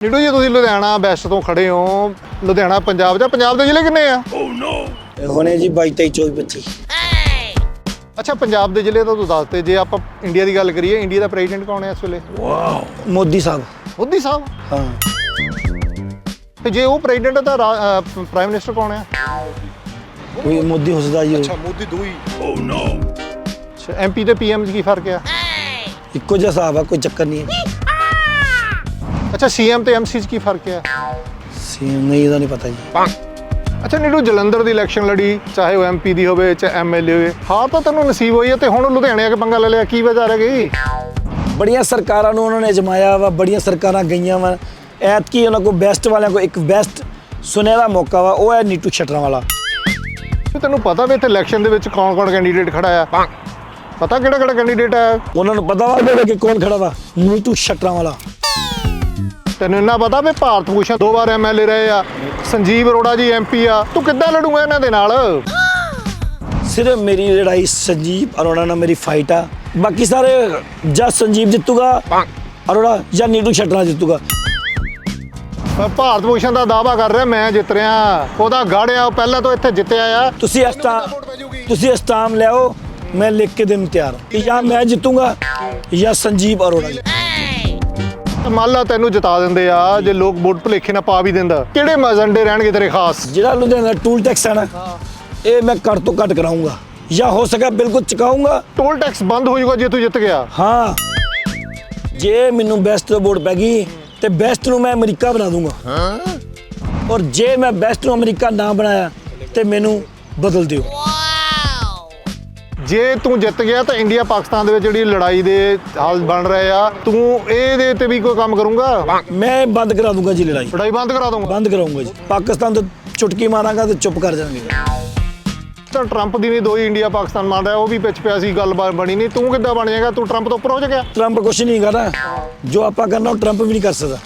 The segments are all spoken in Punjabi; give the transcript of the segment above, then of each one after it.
ਨਿੱਡੂ ਜੀ ਤੁਸੀਂ ਲੁਧਿਆਣਾ ਵੈਸਟ ਤੋਂ ਖੜੇ ਹੋ। ਲੁਧਿਆਣਾ ਪੰਜਾਬ ਦਾ ਪੰਜਾਬ ਦੇ ਜ਼ਿਲ੍ਹੇ ਕਿੰਨੇ ਆ? ਹੋਣੇ ਜੀ 22 23 24 25 ਅੱਛਾ ਪੰਜਾਬ ਦੇ ਜ਼ਿਲ੍ਹੇ ਤਾਂ ਤੂੰ ਦੱਸ ਤੇ ਜੇ ਆਪਾਂ ਇੰਡੀਆ ਦੀ ਗੱਲ ਕਰੀਏ ਇੰਡੀਆ ਦਾ ਪ੍ਰੈਜ਼ੀਡੈਂਟ ਕੌਣ ਹੈ ਇਸ ਵੇਲੇ? ਮੋਦੀ ਸਾਹਿਬ। ਮੋਦੀ ਸਾਹਿਬ? ਹਾਂ। ਤੇ ਜੇ ਉਹ ਪ੍ਰੈਜ਼ੀਡੈਂਟ ਤਾਂ ਪ੍ਰਾਈਮ ਮਿਨਿਸਟਰ ਕੌਣ ਹੈ? ਕੋਈ ਮੋਦੀ ਹੁਸਦਾ ਜੀ ਅੱਛਾ ਮੋਦੀ ਦੋ ਹੀ। ਓ ਨੋ ਅੱਛਾ ਐਮਪੀ ਤੇ ਪੀਐਮ 'ਚ ਕੀ ਫ਼ਰਕ ਆ? ਇੱਕੋ ਜਿਹਾ ਹਿਸਾਬ ਆ ਕੋਈ ਚੱਕਰ ਨਹੀਂ ਹੈ। ਅੱਛਾ ਸੀਐਮ ਤੇ ਐਮਸੀ 'ਚ ਕੀ ਫ਼ਰਕ ਆ ਸੀਐਮ ਨਹੀਂ ਇਹਦਾ ਨਹੀਂ ਪਤਾ ਜੀ। ਅੱਛਾ ਨੀਡੂ ਜਲੰਧਰ ਦੀ ਇਲੈਕਸ਼ਨ ਲੜੀ ਚਾਹੇ ਉਹ ਐਮਪੀ ਦੀ ਹੋਵੇ ਚਾਹੇ ਐਮਐਲਏ ਹੋਵੇ। ਹਾਰ ਤਾਂ ਤੈਨੂੰ ਨਸੀਬ ਹੋਈ ਹੈ ਤੇ ਹੁਣ ਲੁਧਿਆਣੇ ਆ ਕੇ ਪੰਗਾ ਲੈ ਲਿਆ ਕੀ ਵਜ੍ਹਾ ਰਹਿ ਗਈ? ਬੜੀਆਂ ਸਰਕਾਰਾਂ ਨੂੰ ਉਹਨਾਂ ਨੇ ਅਜਮਾਇਆ ਵਾ ਬੜੀਆਂ ਸਰਕਾਰਾਂ ਗਈਆਂ ਵਾ। ਐਤਕੀ ਉਹਨਾਂ ਕੋ ਬੈਸਟ ਵਾਲਿਆਂ ਕੋ ਇੱਕ ਬੈਸਟ ਸੁਨਹਿਰਾ ਮੌਕਾ ਵਾ ਉਹ ਹੈ ਨੀਟੂ ਛਟਰਾਂ ਵਾਲਾ ਤੇ ਤੈਨੂੰ ਪਤਾ ਵੀ ਇੱਥੇ ਇਲੈਕਸ਼ਨ ਦੇ ਵਿੱਚ ਕੌਣ ਕੌਣ ਕੈਂਡੀਡੇਟ ਖੜਾ ਆ? ਪਤਾ ਕਿਹੜਾ ਕਿਹੜਾ ਕੈਂਡੀਡੇਟ ਆ? ਉਹਨਾਂ ਨੂੰ ਪਤਾ ਵਾ ਕਿ ਕੌਣ ਖੜਾ ਵਾ? ਨੀਟੂ ਛਟਰਾਂ ਵਾਲਾ ਤੈਨੂੰ ਇੰਨਾ ਪਤਾ ਵੀ ਭਾਰਤ ਭੂਸ਼ਣ ਦੋ ਵਾਰ ਐਮਐਲਏ ਰਹੇ ਆ ਸੰਜੀਵ ਅਰੋੜਾ ਜੀ ਐਮਪੀ ਆ ਤੂੰ ਕਿੱਦਾਂ ਲੜੂਗਾ ਇਹਨਾਂ ਦੇ ਨਾਲ? ਸਿਰਫ ਮੇਰੀ ਲੜਾਈ ਸੰਜੀਵ ਅਰੋੜਾ ਨਾਲ ਮੇਰੀ ਫਾਈਟ ਆ। ਬਾਕੀ ਸਾਰੇ ਜਾਂ ਸੰਜੀਵ ਜਿੱਤੂਗਾ ਅਰੋੜਾ ਜਾਂ ਨੀਟੂ ਛਟਰਾਂ ਜਿੱਤੂਗਾ। ਪਰ ਭਾਰਤ ਭੂਸ਼ਣ ਦਾ ਦਾਵਾ ਕਰ ਰਿਹਾ ਮੈਂ ਜਿੱਤ ਰਿਹਾ। ਉਹਦਾ ਗਾੜਿਆ ਉਹ ਪਹਿਲਾਂ ਤੋਂ ਇੱਥੇ ਜਿੱਤਿਆ ਆ। ਤੁਸੀਂ ਅਸਟਾਮ ਤੁਸੀਂ ਅਸਟਾਮ ਲਿਆਓ ਮੈਂ ਲਿਖ ਕੇ ਦੇਣ ਤਿਆਰ ਜਾਂ ਮੈਂ ਜਿੱਤੂਗਾ ਜਾਂ ਸੰਜੀਵ ਅਰੋੜਾ। ਮੰਨ ਲਾ ਤੈਨੂੰ ਜਿਤਾ ਦਿੰਦੇ ਆ ਜੇ। ਲੋਕ ਵੋਟ ਭੁਲੇਖੇ ਨਾਲ ਪਾ ਵੀ ਦਿੰਦਾ। ਕਿਹੜੇ ਮਜ਼ੰਡੇ ਰਹਿਣਗੇ ਤੇਰੇ ਖਾਸ? ਜਿਹੜਾ ਲੁਧਿਆਣਾ ਟੂਲ ਟੈਕਸ ਹੈ ਨਾ ਇਹ ਮੈਂ ਘੱਟ ਤੋਂ ਘੱਟ ਕਰਾਉਂਗਾ ਜਾਂ ਹੋ ਸਕਿਆ ਬਿਲਕੁਲ ਚੁਕਾਉਂਗਾ ਟੋਲ ਟੈਕਸ ਬੰਦ ਹੋ ਜਾਊਗਾ ਜੇ ਤੂੰ ਜਿੱਤ ਗਿਆ। ਹਾਂ। ਜੇ ਮੈਨੂੰ ਬੈਸਟ ਤੋਂ ਵੋਟ ਪੈ ਗਈ ਤੇ ਬੈਸਟ ਨੂੰ ਮੈਂ ਅਮਰੀਕਾ ਬਣਾ ਦੂੰਗਾ। ਔਰ ਜੇ ਮੈਂ ਬੈਸਟ ਨੂੰ ਅਮਰੀਕਾ ਨਾ ਬਣਾਇਆ ਤੇ ਮੈਨੂੰ ਬਦਲ ਦਿਓ। ਜੇ ਤੂੰ ਜਿੱਤ ਗਿਆ ਤਾਂ ਇੰਡੀਆ ਪਾਕਿਸਤਾਨ ਦੇ ਵਿੱਚ ਜਿਹੜੀ ਲੜਾਈ ਦੇ ਹਾਲ ਬਣ ਰਹੇ ਆ ਤੂੰ ਇਹਦੇ ਤੇ ਵੀ ਕੋਈ ਕੰਮ ਕਰੂੰਗਾ? ਮੈਂ ਬੰਦ ਕਰਾ ਦੂੰਗਾ ਜੀ ਲੜਾਈ। ਲੜਾਈ ਬੰਦ ਕਰਾ ਦੂੰਗਾ ਬੰਦ ਕਰਾਉਂਗਾ ਜੀ। ਪਾਕਿਸਤਾਨ ਤੋਂ ਚੁਟਕੀ ਮਾਰਾਂਗਾ ਤੇ ਚੁੱਪ ਕਰ ਜਾਣਗੇ। ਤਾਂ ਟਰੰਪ ਦੀ ਨਹੀਂ ਦੋ ਹੀ ਇੰਡੀਆ ਪਾਕਿਸਤਾਨ ਮੰਨ ਰਿਹਾ ਉਹ ਵੀ ਵਿੱਚ ਪਿਆ ਸੀ ਗੱਲਬਾਤ ਬਣੀ ਨਹੀਂ। ਤੂੰ ਕਿੱਦਾਂ ਬਣ ਜਾਏਗਾ? ਤੂੰ ਟਰੰਪ ਤੋਂ ਉੱਪਰ ਹੋ ਜਾਏਗਾ ਟਰੰਪ ਕੁਛ ਨਹੀਂ ਕਰਦਾ ਜੋ ਆਪਾਂ ਕਰਨਾ ਉਹ ਟਰੰਪ ਵੀ ਨਹੀਂ ਕਰ ਸਕਦਾ।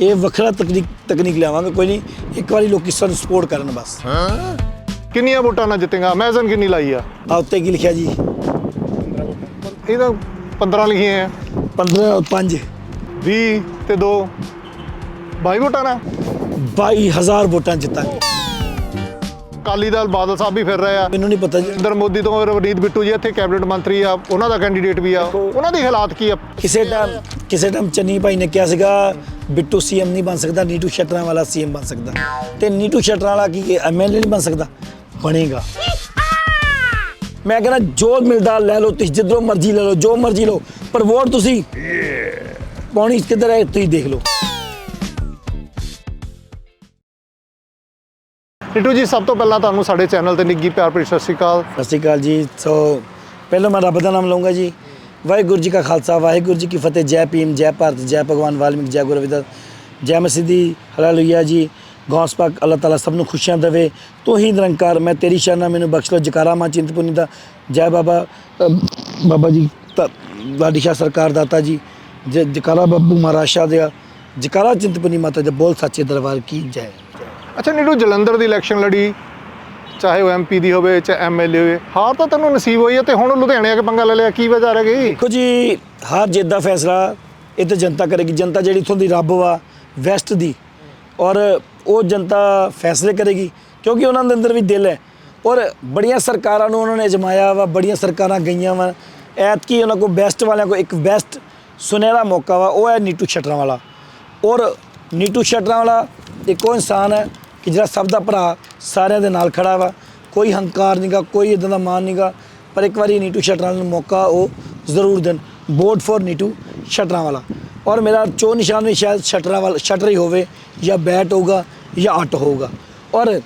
ਇਹ ਵੱਖਰਾ ਤਕਨੀਕ ਤਕਨੀਕ ਲਿਆਵਾਂਗੇ ਕੋਈ ਨਹੀਂ। ਇੱਕ ਵਾਰੀ ਲੋਕੀ ਸਾਨੂੰ ਸਪੋਰਟ ਕਰਨ ਬਸ। ਕਿੰਨੀਆਂ ਵੋਟਾਂ ਨਾਲ ਜਿੱਤੇਗਾ? ਅਮੇਜ਼ਨ ਕਿੰਨੀ ਲਾਈ ਆ? ਆ ਉੱਤੇ ਕੀ ਲਿਖਿਆ ਜੀ? ਇਹ ਤਾਂ 15 ਲਿਖੀਆਂ ਆ। 15 5 20 ਤੇ 2 22 ਵੋਟਾਂ ਨਾਲ? 22000 ਵੋਟਾਂ ਜਿੱਤਾਂਗੇ। ਅਕਾਲੀ ਦਲ ਬਾਦਲ ਸਾਹਿਬ ਵੀ ਫਿਰ ਰਹੇ ਆ। ਮੈਨੂੰ ਨਹੀਂ ਪਤਾ ਜੀ। ਨਰਿੰਦਰ ਮੋਦੀ ਤੋਂ ਰਵਨੀਤ ਬਿੱਟੂ ਜੀ ਇੱਥੇ ਕੈਬਨਿਟ ਮੰਤਰੀ ਆ। ਉਹਨਾਂ ਦਾ ਕੈਂਡੀਡੇਟ ਵੀ ਆ। ਉਹਨਾਂ ਦੀ ਹਾਲਾਤ ਕੀ ਆ? ਕਿਸੇ ਟਾਈਮ ਕਿਸੇ ਟਾਈਮ ਚੰਨੀ ਭਾਈ ਨੇ ਕਿਹਾ ਸੀਗਾ ਬਿੱਟੂ ਸੀਐਮ ਨਹੀਂ ਬਣ ਸਕਦਾ ਨੀਟੂ ਸ਼ਟਰਾਂ ਵਾਲਾ ਸੀਐਮ ਬਣ ਸਕਦਾ। ਤੇ ਨੀਟੂ ਸ਼ਟਰਾਂ ਵਾਲਾ ਕੀ ਐਮਐਲਏ ਨਹੀਂ ਬਣ ਸਕਦਾ। ਬਣੇਗਾ। ਮੈਂ ਕਹਿੰਦਾ ਜੋ ਮਿਲਦਾ ਲੈ ਲਓ ਤੁਸੀਂ ਜਿੱਧਰੋਂ ਮਰਜ਼ੀ ਲੈ ਲਓ ਜੋ ਮਰਜ਼ੀ ਲਓ ਪਰ ਵੋਟ ਤੁਸੀਂ ਪਾਉਣੀ ਕਿੱਧਰ ਹੈ ਤੁਸੀਂ ਦੇਖ ਲਓ। ਟਿੱਟੂ ਜੀ ਸਭ ਤੋਂ ਪਹਿਲਾਂ ਤੁਹਾਨੂੰ ਸਾਡੇ ਚੈਨਲ ਤੇ ਨਿੱਗੀ ਪਿਆਰ ਭਰੀ ਸਤਿ ਸ਼੍ਰੀ ਅਕਾਲ। ਸਤਿ ਸ਼੍ਰੀ ਅਕਾਲ ਜੀ। ਸੋ ਪਹਿਲਾਂ ਮੈਂ ਰੱਬ ਦਾ ਨਾਮ ਲਵਾਂਗਾ ਜੀ। ਵਾਹਿਗੁਰੂ ਜੀ ਕਾ ਖਾਲਸਾ ਵਾਹਿਗੁਰੂ ਜੀ ਕੀ ਫਤਿਹ। ਜੈ ਭੀਮ ਜੈ ਭਾਰਤ ਜੈ ਭਗਵਾਨ ਵਾਲਮੀਕ ਜੈ ਗੁਰੂ ਰਵਿਦਾਸ ਜੈ ਮਸੀਦੀ ਹਾਲੇਲੂਇਆ ਜੀ। ਗੌਸ ਪਾਕ ਅੱਲਾਹ ਤਾਲਾ ਸਭ ਨੂੰ ਖੁਸ਼ੀਆਂ ਦੇਵੇ। ਤੂੰ ਹੀ ਨਿਰੰਕਾਰ ਮੈਂ ਤੇਰੀ ਸ਼ਰਨਾ ਮੈਨੂੰ ਬਖਸ਼ ਲੋ ਜਕਾਰਾ ਮਾਂ ਚਿੰਤਪੁਰਨੀ ਦਾ। ਜੈ ਬਾਬਾ ਬਾਬਾ ਜੀ ਲਾਡੀ ਸ਼ਾਹ ਸਰਕਾਰ ਦਾਤਾ ਜੀ। ਜਕਾਰਾ ਬੱਬੂ ਮਹਾਰਾਜ ਸ਼ਾਹ ਦਿਆ। ਜਕਾਰਾ ਚਿੰਤਪੁਰਨੀ ਮਾਤਾ ਦੇ ਬੋਲ ਸੱਚੇ ਦਰਬਾਰ ਕੀ ਜੈ। ਅੱਛਾ ਨੀਡੂ ਜਲੰਧਰ ਦੀ ਇਲੈਕਸ਼ਨ ਲੜੀ। ਚਾਹੇ ਉਹ ਐਮਪੀ ਦੀ ਹੋਵੇ ਚਾਹੇ ਐਮਐਲਏ ਹੋਵੇ। ਹਾਰ ਤਾਂ ਤੈਨੂੰ ਨਸੀਬ ਹੋਈ ਹੈ ਤੇ ਹੁਣ ਲੁਧਿਆਣੇ ਆ ਕੇ ਪੰਗਾ ਲੈ ਲਿਆ। ਕੀ ਵਜ੍ਹਾ ਰਹਿ ਗਈ? ਦੇਖੋ ਜੀ ਹਰ ਜਿੱਤ ਦਾ ਫੈਸਲਾ ਇਹ ਤਾਂ ਜਨਤਾ ਕਰੇਗੀ। ਜਨਤਾ ਜਿਹੜੀ ਇਥੋਂ ਦੀ ਰੱਬ ਵਾ ਵੈਸਟ ਦੀ। ਔਰ ਉਹ ਜਨਤਾ ਫੈਸਲੇ ਕਰੇਗੀ, ਕਿਉਂਕਿ ਉਹਨਾਂ ਦੇ ਅੰਦਰ ਵੀ ਦਿਲ ਹੈ। ਔਰ ਬੜੀਆਂ ਸਰਕਾਰਾਂ ਨੂੰ ਉਹਨਾਂ ਨੇ ਅਜਮਾਇਆ ਵਾ, ਬੜੀਆਂ ਸਰਕਾਰਾਂ ਗਈਆਂ ਵਾ। ਐਤਕੀ ਉਹਨਾਂ ਕੋ ਬੈਸਟ ਵਾਲਿਆਂ ਕੋ ਇੱਕ ਬੈਸਟ ਸੁਨਹਿਰਾ ਮੌਕਾ ਵਾ, ਉਹ ਹੈ ਨੀਟੂ ਛਟਰਾਂ ਵਾਲਾ ਔਰ ਨੀਟੂ ਛਟਰਾਂ ਵਾਲਾ ਇੱਕ ਉਹ ਇਨਸਾਨ ਹੈ ਕਿ ਜਿਹੜਾ ਸਭ ਦਾ ਭਰਾ ਸਾਰਿਆਂ ਦੇ ਨਾਲ ਖੜਾ ਵਾ। ਕੋਈ ਹੰਕਾਰ ਨਹੀਂਗਾ ਕੋਈ ਇਦਾਂ ਦਾ ਮਾਨ ਨਹੀਂਗਾ ਪਰ ਇੱਕ ਵਾਰੀ ਨੀਟੂ ਸ਼ਟਰਾਂ ਨੂੰ ਮੌਕਾ ਉਹ ਜ਼ਰੂਰ ਦੇਣ। ਵੋਟ ਫॉर ਨੀਟੂ ਸ਼ਟਰਾਂ ਵਾਲਾ ਔਰ ਮੇਰਾ ਚੋ ਨਿਸ਼ਾਨ ਵੀ ਸ਼ਾਇਦ ਸ਼ਟਰਾਂ ਵਾਲਾ ਸ਼ਟਰ ਹੀ ਹੋਵੇ, ਜਾਂ ਬੈਟ ਹੋਊਗਾ, ਜਾਂ ਅੱਟ ਹੋਊਗਾ। ਔਰ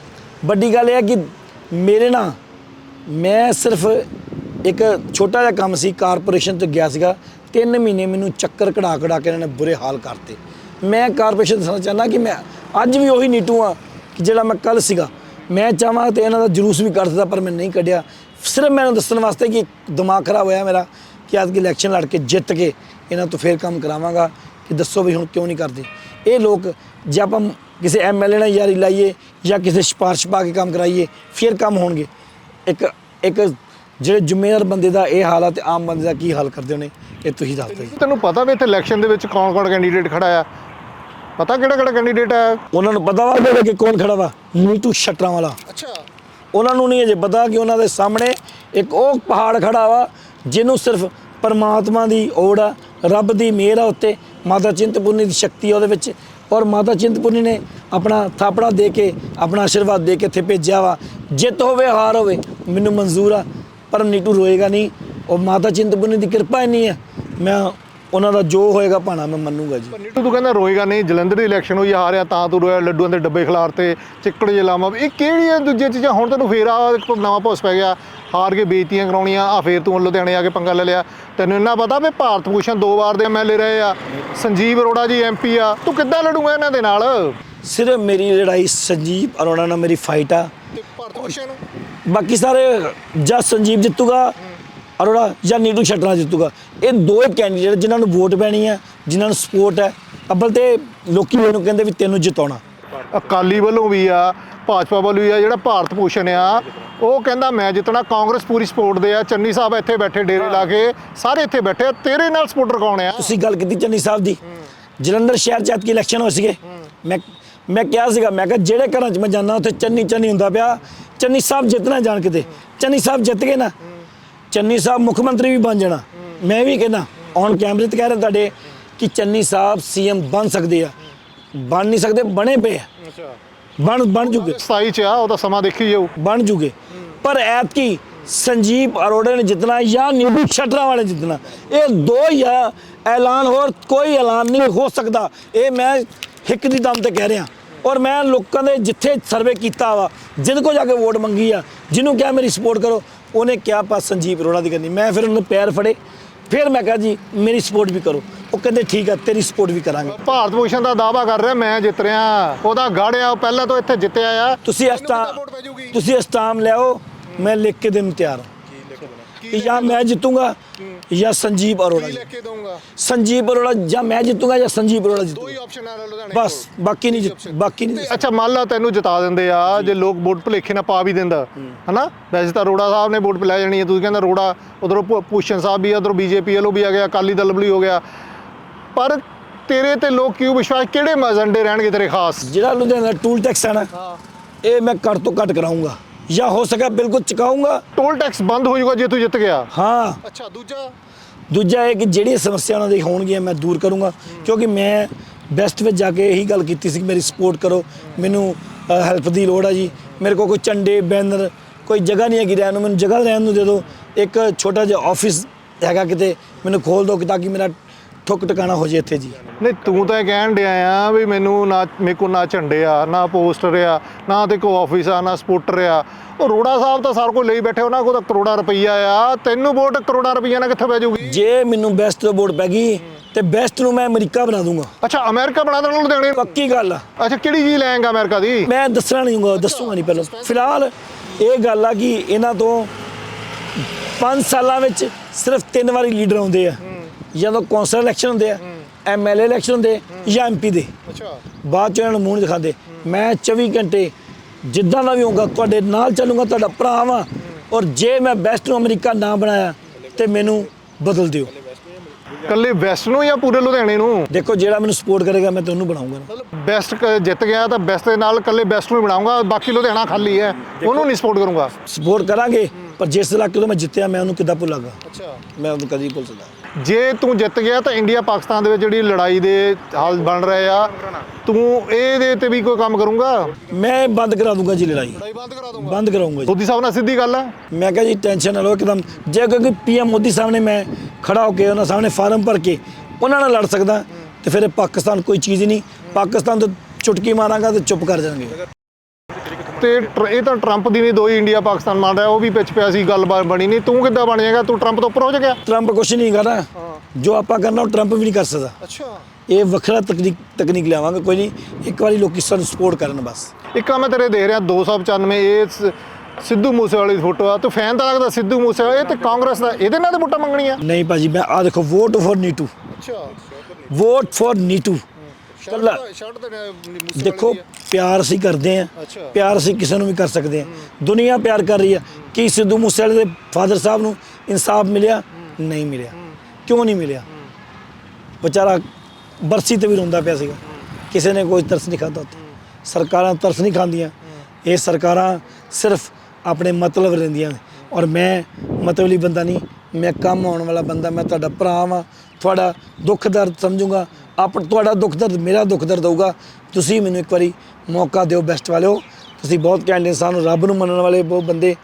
ਵੱਡੀ ਗੱਲ ਇਹ ਹੈ ਕਿ ਮੇਰੇ ਨਾਲ ਮੈਂ ਸਿਰਫ ਇੱਕ ਛੋਟਾ ਜਿਹਾ ਕੰਮ ਸੀ, ਕਾਰਪੋਰੇਸ਼ਨ ਤੇ ਗਿਆ ਸੀਗਾ। 3 ਮਹੀਨੇ ਮੈਨੂੰ ਚੱਕਰ ਕਢਾ ਕਢਾ ਕੇ ਇਹਨਾਂ ਨੇ ਬੁਰੇ ਹਾਲ ਕਰਤੇ। ਮੈਂ ਕਾਰਪੋਰੇਸ਼ਨ ਦੱਸਣਾ ਚਾਹੁੰਦਾ ਕਿ ਮੈਂ ਅੱਜ ਵੀ ਉਹੀ ਨੀਟੂ ਆ ਕਿ ਜਿਹੜਾ ਮੈਂ ਕੱਲ ਸੀਗਾ। ਮੈਂ ਚਾਹਾਂ ਤੇ ਇਹਨਾਂ ਦਾ ਜਲੂਸ ਵੀ ਕੱਢ ਸਕਦਾ ਪਰ ਮੈਂ ਨਹੀਂ ਕੱਢਿਆ। ਸਿਰਫ ਮੈਨੂੰ ਦੱਸਣ ਵਾਸਤੇ ਕਿ ਦਿਮਾਗ ਖਰਾਬ ਹੋਇਆ ਮੇਰਾ ਕਿ ਅੱਜ ਇਲੈਕਸ਼ਨ ਲੜ ਕੇ ਜਿੱਤ ਕੇ ਇਹਨਾਂ ਤੋਂ ਫੇਰ ਕੰਮ ਕਰਾਵਾਂਗਾ ਕਿ ਦੱਸੋ ਵੀ ਹੁਣ ਕਿਉਂ ਨਹੀਂ ਕਰਦੇ। ਇਹ ਲੋਕ ਜੇ ਆਪਾਂ ਕਿਸੇ ਐਮਐਲਏ ਨਾਲ ਯਾਰੀ ਲਾਈਏ ਜਾਂ ਕਿਸੇ ਸਿਫਾਰਿਸ਼ ਪਾ ਕੇ ਕੰਮ ਕਰਾਈਏ ਫਿਰ ਕੰਮ ਹੋਣਗੇ। ਇੱਕ ਇੱਕ ਜਿਹੜੇ ਜ਼ਿੰਮੇਵਾਰ ਬੰਦੇ ਦਾ ਇਹ ਹਾਲ ਆ ਤੇ ਆਮ ਬੰਦੇ ਦਾ ਕੀ ਹਾਲ ਕਰਦੇ ਹੋਣੇ ਇਹ ਤੁਸੀਂ ਦੱਸ ਦਿਓ ਤੈਨੂੰ ਪਤਾ ਵੀ ਇੱਥੇ ਇਲੈਕਸ਼ਨ ਦੇ ਵਿੱਚ ਕੌਣ ਕੌਣ ਕੈਂਡੀਡੇਟ ਖੜਾ ਆ? ਪਤਾ ਕਿਹੜਾ ਕਿਹੜਾ ਕੈਂਡੀਡੇਟ ਹੈ ਉਹਨਾਂ ਨੂੰ ਪਤਾ ਵਾ ਕਿ ਕੌਣ ਖੜਾ ਵਾ? ਨੀਟੂ ਸ਼ਟਰਾਂ ਵਾਲਾ। ਅੱਛਾ। ਉਹਨਾਂ ਨੂੰ ਨਹੀਂ ਅਜੇ ਪਤਾ ਕਿ ਉਹਨਾਂ ਦੇ ਸਾਹਮਣੇ ਇੱਕ ਉਹ ਪਹਾੜ ਖੜਾ ਵਾ ਜਿਹਨੂੰ ਸਿਰਫ ਪਰਮਾਤਮਾ ਦੀ ਓੜ ਆ। ਰੱਬ ਦੀ ਮਿਹਰ ਆ ਉੱਤੇ। ਮਾਤਾ ਚਿੰਤਪੁਰਨੀ ਦੀ ਸ਼ਕਤੀ ਆ ਉਹਦੇ ਵਿੱਚ। ਔਰ ਮਾਤਾ ਚਿੰਤਪੁਰਨੀ ਨੇ ਆਪਣਾ ਥਾਪੜਾ ਦੇ ਕੇ, ਆਪਣਾ ਆਸ਼ੀਰਵਾਦ ਦੇ ਕੇ ਇੱਥੇ ਭੇਜਿਆ ਵਾ। ਜਿੱਤ ਹੋਵੇ, ਹਾਰ ਹੋਵੇ, ਮੈਨੂੰ ਮਨਜ਼ੂਰ ਆ, ਪਰ ਨੀਟੂ ਰੋਏਗਾ ਨਹੀਂ। ਉਹ ਮਾਤਾ ਚਿੰਤਪੁਰਨੀ ਦੀ ਕਿਰਪਾ ਇੰਨੀ ਆ। ਮੈਂ ਉਹਨਾਂ ਦਾ ਜੋ ਹੋਏਗਾ ਭਾਣਾ ਮੈਂ ਮੰਨੂਗਾ ਜੀ। ਨੀਟੂ ਤੂੰ ਕਹਿੰਦਾ ਰੋਏਗਾ ਨਹੀਂ ਜਲੰਧਰ ਦੀ ਇਲੈਕਸ਼ਨ ਹੋਈ ਹਾਰਿਆ ਤਾਂ ਤੂੰ ਰੋਇਆ ਲੱਡੂਆਂ ਦੇ ਡੱਬੇ ਖਿਲਾਰਤੇ ਚਿੱਕੜ ਜੇ ਲਾਵਾਂ। ਇਹ ਕਿਹੜੀਆਂ ਦੂਜੀਆਂ ਚੀਜ਼ਾਂ? ਹੁਣ ਤੈਨੂੰ ਫੇਰ ਆ ਇੱਕ ਨਵਾਂ ਭੁੱਸ ਪੈ ਗਿਆ। ਹਾਰ ਕੇ ਬੇਇੱਜ਼ਤੀਆਂ ਕਰਾਉਣੀਆਂ ਆ ਫੇਰ ਤੂੰ ਲੁਧਿਆਣੇ ਆ ਕੇ ਪੰਗਾ ਲੈ ਲਿਆ। ਤੈਨੂੰ ਇੰਨਾ ਪਤਾ ਵੀ ਭਾਰਤ ਭੂਸ਼ਣ ਦੋ ਵਾਰ ਦੇ ਐਮਐਲਏ ਰਹੇ ਆ। ਸੰਜੀਵ ਅਰੋੜਾ ਜੀ ਐਮਪੀ ਆ। ਤੂੰ ਕਿੱਦਾਂ ਲੜੂਗਾ ਇਹਨਾਂ ਦੇ ਨਾਲ? ਸਿਰਫ ਮੇਰੀ ਲੜਾਈ ਸੰਜੀਵ ਅਰੋੜਾ ਨਾਲ ਮੇਰੀ ਫਾਈਟ ਆ। ਭਾਰਤ ਭੂਸ਼ਣ? ਬਾਕੀ ਸਾਰੇ ਜਾਂ ਸੰਜੀਵ ਜਿੱਤੂਗਾ। ਅਰੋੜਾ ਜਾਂ ਨੀਟੂ ਸ਼ਟਰਾ ਜਿੱਤੂਗਾ। ਇਹ ਦੋ ਹੀ ਕੈਂਡੀਡੇਟ ਜਿਨ੍ਹਾਂ ਨੂੰ ਵੋਟ ਪੈਣੀ ਹੈ ਜਿਨ੍ਹਾਂ ਨੂੰ ਸਪੋਰਟ ਹੈ ਅੱਬਲ ਤੇ ਲੋਕੀ ਮੈਨੂੰ ਕਹਿੰਦੇ ਵੀ ਤੈਨੂੰ ਜਿਤਾਉਣਾ। ਅਕਾਲੀ ਵੱਲੋਂ ਵੀ ਆ ਭਾਜਪਾ ਵੱਲੋਂ ਵੀ ਆ ਜਿਹੜਾ ਭਾਰਤ ਭੂਸ਼ਣ ਆ ਉਹ ਕਹਿੰਦਾ ਮੈਂ ਜਿੱਤਣਾ ਕਾਂਗਰਸ ਪੂਰੀ ਸਪੋਰਟ ਦੇ ਆ ਚੰਨੀ ਸਾਹਿਬ ਇੱਥੇ ਬੈਠੇ ਡੇਰੇ ਲਾ ਕੇ ਸਾਰੇ ਇੱਥੇ ਬੈਠੇ ਆ ਤੇਰੇ ਨਾਲ ਸਪੋਰਟਰ ਕੌਣ ਆ? ਤੁਸੀਂ ਗੱਲ ਕੀਤੀ ਚੰਨੀ ਸਾਹਿਬ ਦੀ। ਜਲੰਧਰ ਸ਼ਹਿਰ ਚ ਐਤਕੀ ਇਲੈਕਸ਼ਨ ਹੋਏ ਸੀਗੇ? ਮੈਂ ਮੈਂ ਕਿਹਾ ਸੀਗਾ ਮੈਂ ਕਿਹਾ ਜਿਹੜੇ ਘਰਾਂ 'ਚ ਮੈਂ ਜਾਂਦਾ ਉੱਥੇ ਚੰਨੀ ਚੰਨੀ ਹੁੰਦਾ ਪਿਆ ਚੰਨੀ ਸਾਹਿਬ ਜਿੱਤਣਾ ਜਾਣ ਕਿਤੇ। ਚੰਨੀ ਸਾਹਿਬ ਜਿੱਤ ਗਏ ਨਾ ਚੰਨੀ ਸਾਹਿਬ ਮੁੱਖ ਮੰਤਰੀ ਵੀ ਬਣ ਜਾਣਾ। ਮੈਂ ਵੀ ਕਹਿੰਦਾ ਔਨ ਕੈਮਰੇ ਤੇ ਕਹਿ ਰਿਹਾ ਤੁਹਾਡੇ ਕਿ ਚੰਨੀ ਸਾਹਿਬ ਸੀਐਮ ਬਣ ਸਕਦੇ ਆ। ਬਣ ਨਹੀਂ ਸਕਦੇ ਬਣੇ ਪਏ ਆ। ਅੱਛਾ। ਬਣ ਬਣ ਜੂਗੇ। 27 ਚ ਆ ਉਹਦਾ ਸਮਾਂ ਦੇਖੀ ਜਾਊ। ਬਣ ਜੂਗੇ। ਪਰ ਐਤਕੀ ਸੰਜੀਵ ਅਰੋੜਾ ਨੇ ਜਿੱਤਣਾ ਜਾਂ ਨੀਟੂ ਸ਼ਟਰਾਂ ਵਾਲੇ ਜਿੱਤਣਾ ਇਹ ਦੋ ਹੀ ਆ। ਐਲਾਨ ਹੋਰ ਕੋਈ ਐਲਾਨ ਨਹੀਂ ਹੋ ਸਕਦਾ। ਇਹ ਮੈਂ ਹਿੱਕ ਦੀ ਦਮ ਤੇ ਕਹਿ ਰਿਹਾ। ਔਰ ਮੈਂ ਲੋਕਾਂ ਦੇ ਜਿੱਥੇ ਸਰਵੇ ਕੀਤਾ ਵਾ ਜਿਹਦੇ ਕੋ ਜਾ ਕੇ ਵੋਟ ਮੰਗੀ ਆ ਜਿਹਨੂੰ ਕਿਹਾ ਮੇਰੀ ਸਪੋਰਟ ਕਰੋ ਉਹਨੇ ਕਿਹਾ ਪਾ ਸੰਜੀਵ ਅਰੋੜਾ ਦੀ ਕਰਨੀ ਮੈਂ ਫਿਰ ਉਹਨੂੰ ਪੈਰ ਫੜੇ। ਫਿਰ ਮੈਂ ਕਿਹਾ ਜੀ ਮੇਰੀ ਸਪੋਰਟ ਵੀ ਕਰੋ। ਉਹ ਕਹਿੰਦੇ ਠੀਕ ਆ ਤੇਰੀ ਸਪੋਰਟ ਵੀ ਕਰਾਂਗੇ। ਭਾਰਤ ਭੂਸ਼ਣ ਦਾ ਦਾਵਾ ਕਰ ਰਿਹਾ ਮੈਂ ਜਿੱਤ ਰਿਹਾ। ਉਹਦਾ ਗਾੜਿਆ ਉਹ ਪਹਿਲਾਂ ਤੋਂ ਇੱਥੇ ਜਿੱਤਿਆ ਆ। ਤੁਸੀਂ ਅਸਟਾਮ ਤੁਸੀਂ ਅਸਟਾਮ ਲਿਆਓ ਮੈਂ ਲਿਖ ਕੇ ਦੇਣ ਤਿਆਰ ਹਾਂ। ਕਿ ਜਾਂ ਮੈਂ ਜਿੱਤੂਗਾ ਜਾਂ ਸੰਜੀਵ ਅਰੋੜਾ ਜੀ ਕੇ ਦਊਂਗਾ? ਸੰਜੀਵ ਅਰੋੜਾ ਜਾਂ ਮੈਂ ਜਿੱਤੂਗਾ ਜਾਂ ਸੰਜੀਵ ਅਰੋੜਾ ਜਿੱਤੂਗਾ। ਆਪਸ਼ਨ ਆ ਲੁਧਿਆਣੇ ਬਸ ਬਾਕੀ ਨਹੀਂ ਜਿੱਤ ਬਾਕੀ ਨਹੀਂ ਅੱਛਾ ਮੰਨ ਲਾ ਤੈਨੂੰ ਜਿਤਾ ਦਿੰਦੇ ਆ ਜੇ। ਲੋਕ ਵੋਟ ਭੁਲੇਖੇ ਨਾਲ ਪਾ ਵੀ ਦਿੰਦਾ ਹਨਾ? ਵੈਸੇ ਤਾਂ ਰੋੜਾ ਸਾਹਿਬ ਨੇ ਵੋਟ ਪਿਲਾ ਜਾਣੀ ਹੈ ਤੁਸੀਂ ਕਹਿੰਦਾ ਰੋੜਾ ਉਧਰੋਂ ਭੂਸ਼ਣ ਸਾਹਿਬ ਵੀ ਉਧਰੋਂ ਬੀਜੇਪੀ ਵੱਲੋਂ ਵੀ ਆ ਗਿਆ ਅਕਾਲੀ ਦਲ ਵੱਲੋਂ ਵੀ ਹੋ ਗਿਆ। ਪਰ ਤੇਰੇ ਤੇ ਲੋਕ ਕਿਉਂ ਵਿਸ਼ਵਾਸ ਕਿਹੜੇ ਮਜ਼ੰਡੇ ਰਹਿਣਗੇ ਤੇਰੇ ਖਾਸ? ਜਿਹੜਾ ਲੁਧਿਆਣਾ ਦਾ ਟੂਲ ਟੈਕਸ ਹੈ ਨਾ ਇਹ ਮੈਂ ਘੱਟ ਤੋਂ ਘੱਟ ਕਰਾਉਂਗਾ ਜਾਂ ਹੋ ਸਕਿਆ ਬਿਲਕੁਲ ਚੁਕਾਉਂਗਾ ਟੋਲ ਟੈਕਸ ਬੰਦ ਹੋ ਜਾਊਗਾ ਜੇ ਤੂੰ ਜਿੱਤ ਗਿਆ ਹਾਂ ਅੱਛਾ ਦੂਜਾ ਦੂਜਾ ਇਹ ਕਿ ਜਿਹੜੀਆਂ ਸਮੱਸਿਆ ਉਹਨਾਂ ਦੀ ਹੋਣਗੀਆਂ ਮੈਂ ਦੂਰ ਕਰੂੰਗਾ ਕਿਉਂਕਿ ਮੈਂ ਬੈਸਟ ਵਿੱਚ ਜਾ ਕੇ ਇਹੀ ਗੱਲ ਕੀਤੀ ਸੀ ਕਿ ਮੇਰੀ ਸਪੋਰਟ ਕਰੋ। ਮੈਨੂੰ ਹੈਲਪ ਦੀ ਲੋੜ ਆ ਜੀ। ਮੇਰੇ ਕੋਲ ਕੋਈ ਝੰਡੇ ਬੈਨਰ ਕੋਈ ਜਗ੍ਹਾ ਨਹੀਂ ਹੈਗੀ ਰਹਿਣ ਨੂੰ। ਮੈਨੂੰ ਜਗ੍ਹਾ ਰਹਿਣ ਨੂੰ ਦੇ ਦਿਓ। ਇੱਕ ਛੋਟਾ ਜਿਹਾ ਆਫਿਸ ਹੈਗਾ ਕਿਤੇ ਮੈਨੂੰ ਖੋਲ ਦਿਓ ਕਿ ਤਾਂ ਕਿ ਮੇਰਾ ਠੁੱਕ ਟਿਕਾਣਾ ਹੋ ਜੇ ਇੱਥੇ ਜੀ। ਨਹੀਂ ਤੂੰ ਤਾਂ ਇਹ ਕਹਿਣ ਡਿਆ ਆ ਵੀ ਮੈਨੂੰ ਨਾ ਮੇਰੇ ਕੋਲ ਨਾ ਝੰਡੇ ਆ ਨਾ ਪੋਸਟਰ ਆ ਨਾ ਤੇ ਕੋ ਆਫਿਸ ਆ ਨਾ ਸਪੋਰਟਰ ਆ। ਉਹ ਰੋੜਾ ਸਾਹਿਬ ਤਾਂ ਸਾਰ ਕੋਈ ਲਈ ਬੈਠੇ ਉਹਨਾਂ ਕੋਲ ਤਾਂ ਕਰੋੜਾਂ ਰੁਪਈਆ ਆ। ਤੈਨੂੰ ਵੋਟ ਕਰੋੜਾਂ ਰੁਪਈਆ ਨਾਲ ਕਿੱਥੇ ਪੈ ਜਾਊਗੀ? ਜੇ ਮੈਨੂੰ ਬੈਸਟ ਤੋਂ ਵੋਟ ਪੈ ਗਈ ਤੇ ਬੈਸਟ ਨੂੰ ਮੈਂ ਅਮਰੀਕਾ ਬਣਾ ਦੂੰਗਾ। ਅੱਛਾ ਅਮਰੀਕਾ ਬਣਾ ਦੇਣਾ ਨੂੰ? ਪੱਕੀ ਗੱਲ ਆ। ਅੱਛਾ ਕਿਹੜੀ ਚੀਜ਼ ਲੈਂਗਾ ਅਮਰੀਕਾ ਦੀ? ਮੈਂ ਦੱਸਣਾ ਨਹੀਂ ਹੂੰਗਾ ਦੱਸੂਗਾ ਨਹੀਂ ਪਹਿਲਾਂ। ਫਿਲਹਾਲ ਇਹ ਗੱਲ ਆ ਕਿ ਇਹਨਾਂ ਤੋਂ 5 ਸਾਲਾਂ ਵਿੱਚ ਸਿਰਫ ਤਿੰਨ ਵਾਰੀ ਲੀਡਰ ਆਉਂਦੇ ਆ। ਜਦੋਂ ਕੌਂਸਲ ਇਲੈਕਸ਼ਨ ਹੁੰਦੇ ਆ ਐਮਐਲਏ ਇਲੈਕਸ਼ਨ ਹੁੰਦੇ ਜਾਂ ਐਮਪੀ ਦੇ। ਅੱਛਾ। ਬਾਅਦ ਚ ਇਹਨਾਂ ਨੂੰ ਮੂੰਹ ਦਿਖਾਉਂਦੇ। ਮੈਂ 24 ਘੰਟੇ ਜਿੱਦਾਂ ਦਾ ਵੀ ਹੋਊਗਾ ਤੁਹਾਡੇ ਨਾਲ ਚੱਲੂਗਾ ਤੁਹਾਡਾ ਭਰਾ ਵਾਂ। ਔਰ ਜੇ ਮੈਂ ਬੈਸਟ ਨੂੰ ਅਮਰੀਕਾ ਨਾ ਬਣਾਇਆ ਤੇ ਮੈਨੂੰ ਬਦਲ ਦਿਓ। ਕੱਲੇ ਵੈਸਟ ਨੂੰ ਜਾਂ ਪੂਰੇ ਲੁਧਿਆਣੇ ਨੂੰ? ਦੇਖੋ ਜਿਹੜਾ ਮੈਨੂੰ ਸਪੋਰਟ ਕਰੇਗਾ ਮੈਂ ਤੁਹਾਨੂੰ ਬਣਾਉਂਗਾ। ਬੈਸਟ ਜਿੱਤ ਗਿਆ ਤਾਂ ਬੈਸਟ ਦੇ ਨਾਲ ਕੱਲੇ ਬੈਸਟ ਨੂੰ ਬਣਾਉਂਗਾ ਬਾਕੀ ਲੁਧਿਆਣਾ ਖਾਲੀ ਹੈ। ਉਹਨੂੰ ਨਹੀਂ ਸਪੋਰਟ ਕਰੂੰਗਾ। ਸਪੋਰਟ ਕਰਾਂਗੇ ਪਰ ਜਿਸ ਇਲਾਕੇ ਤੋਂ ਮੈਂ ਜਿੱਤਿਆ ਮੈਂ ਉਹਨੂੰ ਕਿੱਦਾਂ ਭੁੱਲਾਂਗਾ? ਅੱਛਾ। ਮੈਂ ਉਹਨੂੰ ਕਦੀ ਭੁੱਲ ਸਕਦਾ। ਜੇ ਤੂੰ ਜਿੱਤ ਗਿਆ ਤਾਂ ਇੰਡੀਆ ਪਾਕਿਸਤਾਨ ਦੇ ਵਿੱਚ ਜਿਹੜੀ ਲੜਾਈ ਦੇ ਹਾਲ ਬਣ ਰਹੇ ਆ ਤੂੰ ਇਹਦੇ ਤੇ ਵੀ ਕੋਈ ਕੰਮ ਕਰੂੰਗਾ? ਮੈਂ ਬੰਦ ਕਰਾ ਦੂੰਗਾ ਜੀ ਲੜਾਈ। ਲੜਾਈ ਬੰਦ ਕਰਾ ਦੂੰਗਾ। ਬੰਦ ਕਰਾਉਂਗਾ ਜੀ। ਮੋਦੀ ਸਾਹਿਬ ਨਾਲ ਸਿੱਧੀ ਗੱਲ ਹੈ ਮੈਂ ਕਿਹਾ ਜੀ ਟੈਨਸ਼ਨ ਨਾ ਲਓ ਇੱਕਦਮ। ਜੇ ਕਿਉਂਕਿ ਪੀਐਮ ਮੋਦੀ ਸਾਹਮਣੇ ਮੈਂ ਖੜਾ ਹੋ ਕੇ ਉਹਨਾਂ ਸਾਹਮਣੇ ਫਾਰਮ ਭਰ ਕੇ ਉਹਨਾਂ ਨਾਲ ਲੜ ਸਕਦਾ ਤੇ ਫਿਰ ਇਹ ਪਾਕਿਸਤਾਨ ਕੋਈ ਚੀਜ਼ ਹੀ ਨਹੀਂ। ਪਾਕਿਸਤਾਨ ਤੋਂ ਚੁਟਕੀ ਮਾਰਾਂਗਾ ਤੇ ਚੁੱਪ ਕਰ ਜਾਣਗੇ। ਤੇ ਟਰ- ਇਹ ਤਾਂ ਟਰੰਪ ਦੀ ਨਹੀਂ ਦੋ ਹੀ ਇੰਡੀਆ ਪਾਕਿਸਤਾਨ ਮੰਨ ਰਿਹਾ ਉਹ ਵੀ ਪਿੱਛ ਪਿਆ ਸੀ ਗੱਲਬਾਤ ਬਣੀ ਨਹੀਂ। ਤੂੰ ਕਿੱਦਾਂ ਬਣ ਜਾਏਗਾ? ਤੂੰ ਟਰੰਪ ਤੋਂ ਉੱਪਰ ਹੋ ਜਾ ਗਿਆ ਟਰੰਪ ਕੁਛ ਨਹੀਂ ਕਰਨਾ। ਜੋ ਆਪਾਂ ਕਰਨਾ ਉਹ ਟਰੰਪ ਵੀ ਨਹੀਂ ਕਰ ਸਕਦਾ। ਅੱਛਾ। ਇਹ ਵੱਖਰਾ ਤਕਨੀਕ ਤਕਨੀਕ ਲਿਆਵਾਂਗੇ ਕੋਈ ਨਹੀਂ। ਇੱਕ ਵਾਰੀ ਲੋਕੀ ਸਾਨੂੰ ਸਪੋਰਟ ਕਰਨ ਬਸ। ਇੱਕ ਆ ਮੈਂ ਤੇਰੇ ਦੇਖ ਰਿਹਾ 295 ਇਹ ਸ- ਸਿੱਧੂ ਮੂਸੇਵਾਲੇ ਦੀ ਫੋਟੋ ਆ। ਤੂੰ ਫੈਨ ਤਾਂ ਲੱਗਦਾ ਸਿੱਧੂ ਮੂਸੇਵਾਲੇ ਇਹ ਤੇ ਕਾਂਗਰਸ ਦਾ। ਇਹਦੇ ਨਾਲ ਤੇ ਵੋਟਾਂ ਮੰਗਣੀਆਂ। ਨਹੀਂ ਭਾਜੀ ਮੈਂ ਆ ਦੇਖੋ ਵੋਟ ਫॉर ਨੀਟੂ। ਅੱਛਾ। Vote for Neetu. ਕੱਲਾ ਸ਼ਰਟ ਤੇ ਦੇਖੋ ਪਿਆਰ ਅਸੀਂ ਕਰਦੇ ਆ। ਪਿਆਰ ਅਸੀਂ ਕਿਸੇ ਨੂੰ ਵੀ ਕਰ ਸਕਦੇ ਆ ਦੁਨੀਆ ਪਿਆਰ ਕਰ ਰਹੀ ਆ ਕੀ ਸਿੱਧੂ ਮੂਸੇਵਾਲੇ ਦੇ ਫਾਦਰ ਸਾਹਿਬ ਨੂੰ ਇਨਸਾਫ ਮਿਲਿਆ? ਨਹੀਂ ਮਿਲਿਆ। ਕਿਉਂ ਨਹੀਂ ਮਿਲਿਆ? ਵਿਚਾਰਾ ਬਰਸੀ ਤੇ ਵੀ ਰੋਂਦਾ ਪਿਆ ਸੀਗਾ। ਕਿਸੇ ਨੇ ਕੋਈ ਤਰਸ ਨਹੀਂ ਖਾਦਾ ਉੱਥੇ। ਸਰਕਾਰਾਂ ਤਰਸ ਨਹੀਂ ਖਾਂਦੀਆਂ। ਇਹ ਸਰਕਾਰਾਂ ਸਿਰਫ ਆਪਣੇ ਮਤਲਬ ਰਹਿੰਦੀਆਂ ਨੇ। ਔਰ ਮੈਂ ਮਤਲਬੀ ਬੰਦਾ ਨਹੀਂ। ਮੈਂ ਕੰਮ ਆਉਣ ਵਾਲਾ ਬੰਦਾ। ਮੈਂ ਤੁਹਾਡਾ ਭਰਾ ਵਾਂ। ਤੁਹਾਡਾ ਦੁੱਖ ਦਰਦ ਸਮਝੂਗਾ। ਆਪ ਤੁਹਾਡਾ ਦੁੱਖ ਦਰਦ, ਮੇਰਾ ਦੁੱਖ ਦਰਦ ਹੋਊਗਾ, ਤੁਸੀਂ ਮੈਨੂੰ ਇੱਕ ਵਾਰੀ ਮੌਕਾ ਦਿਓ ਬੈਸਟ ਵਾਲਿਓ। ਤੁਸੀਂ ਬਹੁਤ ਕੈਂਡ ਇਨਸਾਨ ਹੋ, ਰੱਬ ਨੂੰ ਮੰਨਣ ਵਾਲੇ ਬਹੁਤ ਬੰਦੇ,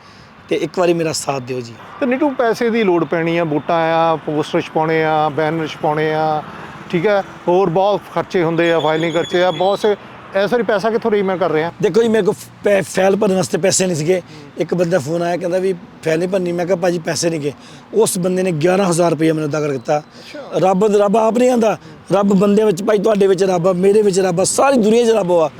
ਤੇ ਇੱਕ ਵਾਰੀ ਮੇਰਾ ਸਾਥ ਦਿਓ ਜੀ। ਤੇ ਨਿੱਟੂ, ਪੈਸੇ ਦੀ ਲੋੜ ਪੈਣੀ ਆ, ਵੋਟਾਂ ਆ, ਪੋਸਟਰ ਛਪਾਉਣੇ ਆ, ਬੈਨਰ ਛਪਾਉਣੇ ਆ, ਠੀਕ ਹੈ? ਹੋਰ ਬਹੁਤ ਖਰਚੇ ਹੁੰਦੇ ਆ ਫਾਈਲਿੰਗ ਖਰਚੇ ਆ, ਬਹੁਤ ਸੇ ਇਸ ਵਾਰੀ ਪੈਸਾ ਕਿੱਥੋਂ ਅਰੇਂਜਮੈਂਟ ਕਰ ਰਹੇ? ਦੇਖੋ ਜੀ ਮੇਰੇ ਕੋਲ ਪੈ- ਫਾਈਲ ਭਰਨ ਵਾਸਤੇ ਪੈਸੇ ਨਹੀਂ ਸੀਗੇ। ਇੱਕ ਬੰਦਾ ਫੋਨ ਆਇਆ ਕਹਿੰਦਾ ਵੀ ਫਾਈਲ ਨਹੀਂ ਭਰਨੀ। ਮੈਂ ਕਿਹਾ ਭਾਜੀ ਪੈਸੇ ਨਹੀਂ ਗਏ। ਉਸ ਬੰਦੇ ਨੇ 11000 ਰੁਪਏ ਮੈਨੂੰ ਅਦਾ ਕਰ ਦਿੱਤਾ ਰੱਬ ਰੱਬ ਆਪ ਨਹੀਂ ਆਂਦਾ। ਰੱਬ ਬੰਦੇ ਵਿੱਚ ਭਾਈ ਤੁਹਾਡੇ ਵਿੱਚ ਰੱਬ ਆ ਮੇਰੇ ਵਿੱਚ ਰੱਬ ਆ ਸਾਰੀ ਦੁਨੀਆ 'ਚ ਰੱਬ ਆ।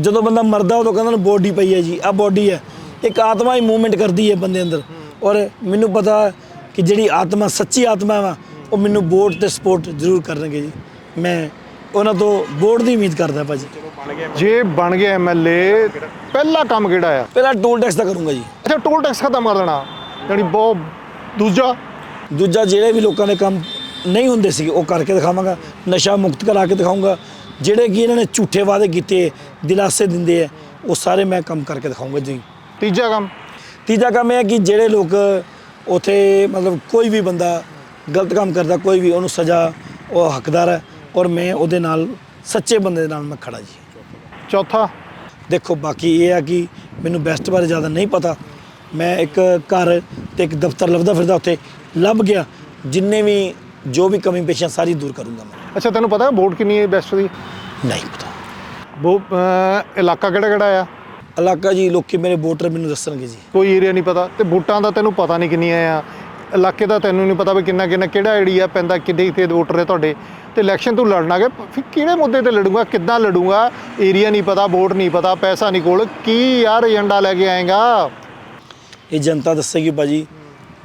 ਜਦੋਂ ਬੰਦਾ ਮਰਦਾ ਉਦੋਂ ਕਹਿੰਦਾ ਨੂੰ ਬੋਡੀ ਪਈ ਹੈ ਜੀ ਆ ਬੋਡੀ ਹੈ। ਇੱਕ ਆਤਮਾ ਹੀ ਮੂਵਮੈਂਟ ਕਰਦੀ ਹੈ ਬੰਦੇ ਅੰਦਰ। ਔਰ ਮੈਨੂੰ ਪਤਾ ਕਿ ਜਿਹੜੀ ਆਤਮਾ ਸੱਚੀ ਆਤਮਾ ਵਾ ਉਹ ਮੈਨੂੰ ਵੋਟ ਤੇ ਸਪੋਰਟ ਜ਼ਰੂਰ ਕਰਨਗੇ ਜੀ। ਮੈਂ ਉਹਨਾਂ ਤੋਂ ਵੋਟ ਦੀ ਉਮੀਦ ਕਰਦਾ ਭਾਜੀ। ਜੇ ਬਣ ਗਿਆ ਐਮਐਲਏ ਪਹਿਲਾ ਕੰਮ ਕਿਹੜਾ ਆ? ਪਹਿਲਾਂ ਟੋਲ ਟੈਕਸ ਦਾ ਕਰੂੰਗਾ ਜੀ। ਅੱਛਾ ਟੋਲ ਟੈਕਸ ਖਤਮ ਕਰ ਦੇਣਾ। ਯਾਨੀ ਬਹੁਤ ਦੂਜਾ? ਦੂਜਾ ਜਿਹੜੇ ਵੀ ਲੋਕਾਂ ਦੇ ਕੰਮ ਨਹੀਂ ਹੁੰਦੇ ਸੀ ਉਹ ਕਰਕੇ ਦਿਖਾਵਾਂਗਾ। ਨਸ਼ਾ ਮੁਕਤ ਕਰਾ ਕੇ ਦਿਖਾਊਂਗਾ ਜਿਹੜੇ ਕਿ ਇਹਨਾਂ ਨੇ ਝੂਠੇ ਵਾਅਦੇ ਕੀਤੇ ਦਿਲਾਸੇ ਦਿੰਦੇ ਆ ਉਹ ਸਾਰੇ ਮੈਂ ਕੰਮ ਕਰਕੇ ਦਿਖਾਊਂਗਾ ਜੀ। ਤੀਜਾ ਕੰਮ? ਤੀਜਾ ਕੰਮ ਇਹ ਹੈ ਕਿ ਜਿਹੜੇ ਲੋਕ ਉਥੇ ਮਤਲਬ ਕੋਈ ਵੀ ਬੰਦਾ ਗਲਤ ਕੰਮ ਕਰਦਾ ਕੋਈ ਵੀ ਉਹਨੂੰ ਸਜ਼ਾ ਉਹ ਹੱਕਦਾਰ ਹੈ ਔਰ ਮੈਂ ਉਹਦੇ ਨਾਲ ਸੱਚੇ ਬੰਦੇ ਦੇ ਨਾਲ ਮੈਂ ਖੜਾ ਜੀ। ਚੌਥਾ। ਦੇਖੋ ਬਾਕੀ ਇਹ ਆ ਕਿ ਮੈਨੂੰ ਬੈਸਟ ਬਾਰੇ ਜ਼ਿਆਦਾ ਨਹੀਂ ਪਤਾ। ਮੈਂ ਇੱਕ ਘਰ ਤੇ ਇੱਕ ਦਫ਼ਤਰ ਲੱਭਦਾ ਫਿਰਦਾ ਉੱਥੇ ਲੱਭ ਗਿਆ। ਜਿੰਨੇ ਵੀ ਜੋ ਵੀ ਕਮੀ ਪੇਸ਼ੀਆਂ ਸਾਰੀ ਦੂਰ ਕਰੂੰਗਾ ਮੈਂ। ਅੱਛਾ ਤੈਨੂੰ ਪਤਾ ਵੋਟ ਕਿੰਨੀ ਹੈ ਬੈਸਟ ਦੀ? ਨਹੀਂ ਪਤਾ। ਉਹ ਅਹ, ਇਲਾਕਾ ਕਿਹੜਾ ਕਿਹੜਾ ਆ? ਇਲਾਕਾ ਜੀ ਲੋਕੀ ਮੇਰੇ ਵੋਟਰ ਮੈਨੂੰ ਦੱਸਣਗੇ ਜੀ। ਕੋਈ ਏਰੀਆ ਨਹੀਂ ਪਤਾ। ਤੇ ਵੋਟਾਂ ਦਾ ਤੈਨੂੰ ਪਤਾ ਨਹੀਂ ਕਿੰਨੀਆਂ ਆ। ਇਲਾਕੇ ਦਾ ਤੈਨੂੰ ਨਹੀਂ ਪਤਾ ਵੀ ਕਿੰਨਾ ਕਿੰਨਾ ਕਿਹੜਾ ਏਰੀਆ ਪੈਂਦਾ, ਕਿੱਡੇ ਕਿੱਥੇ ਵੋਟਰ ਹੈ ਤੁਹਾਡੇ। ਤੇ ਇਲੈਕਸ਼ਨ ਤੂੰ ਲੜਨਾ ਕਿ ਫਿਰ ਕਿਹੜੇ ਮੁੱਦੇ ਤੇ ਲੜੂਗਾ, ਕਿੱਦਾਂ ਲੜੂਗਾ? ਏਰੀਆ ਨਹੀਂ ਪਤਾ, ਵੋਟ ਨਹੀਂ ਪਤਾ, ਪੈਸਾ ਨਹੀਂ ਕੋਲ। ਕੀ ਯਾਰ ਏਜੰਡਾ ਲੈ ਕੇ ਆਏਗਾ? ਇਹ ਜਨਤਾ ਦੱਸੇਗੀ ਭਾਜੀ।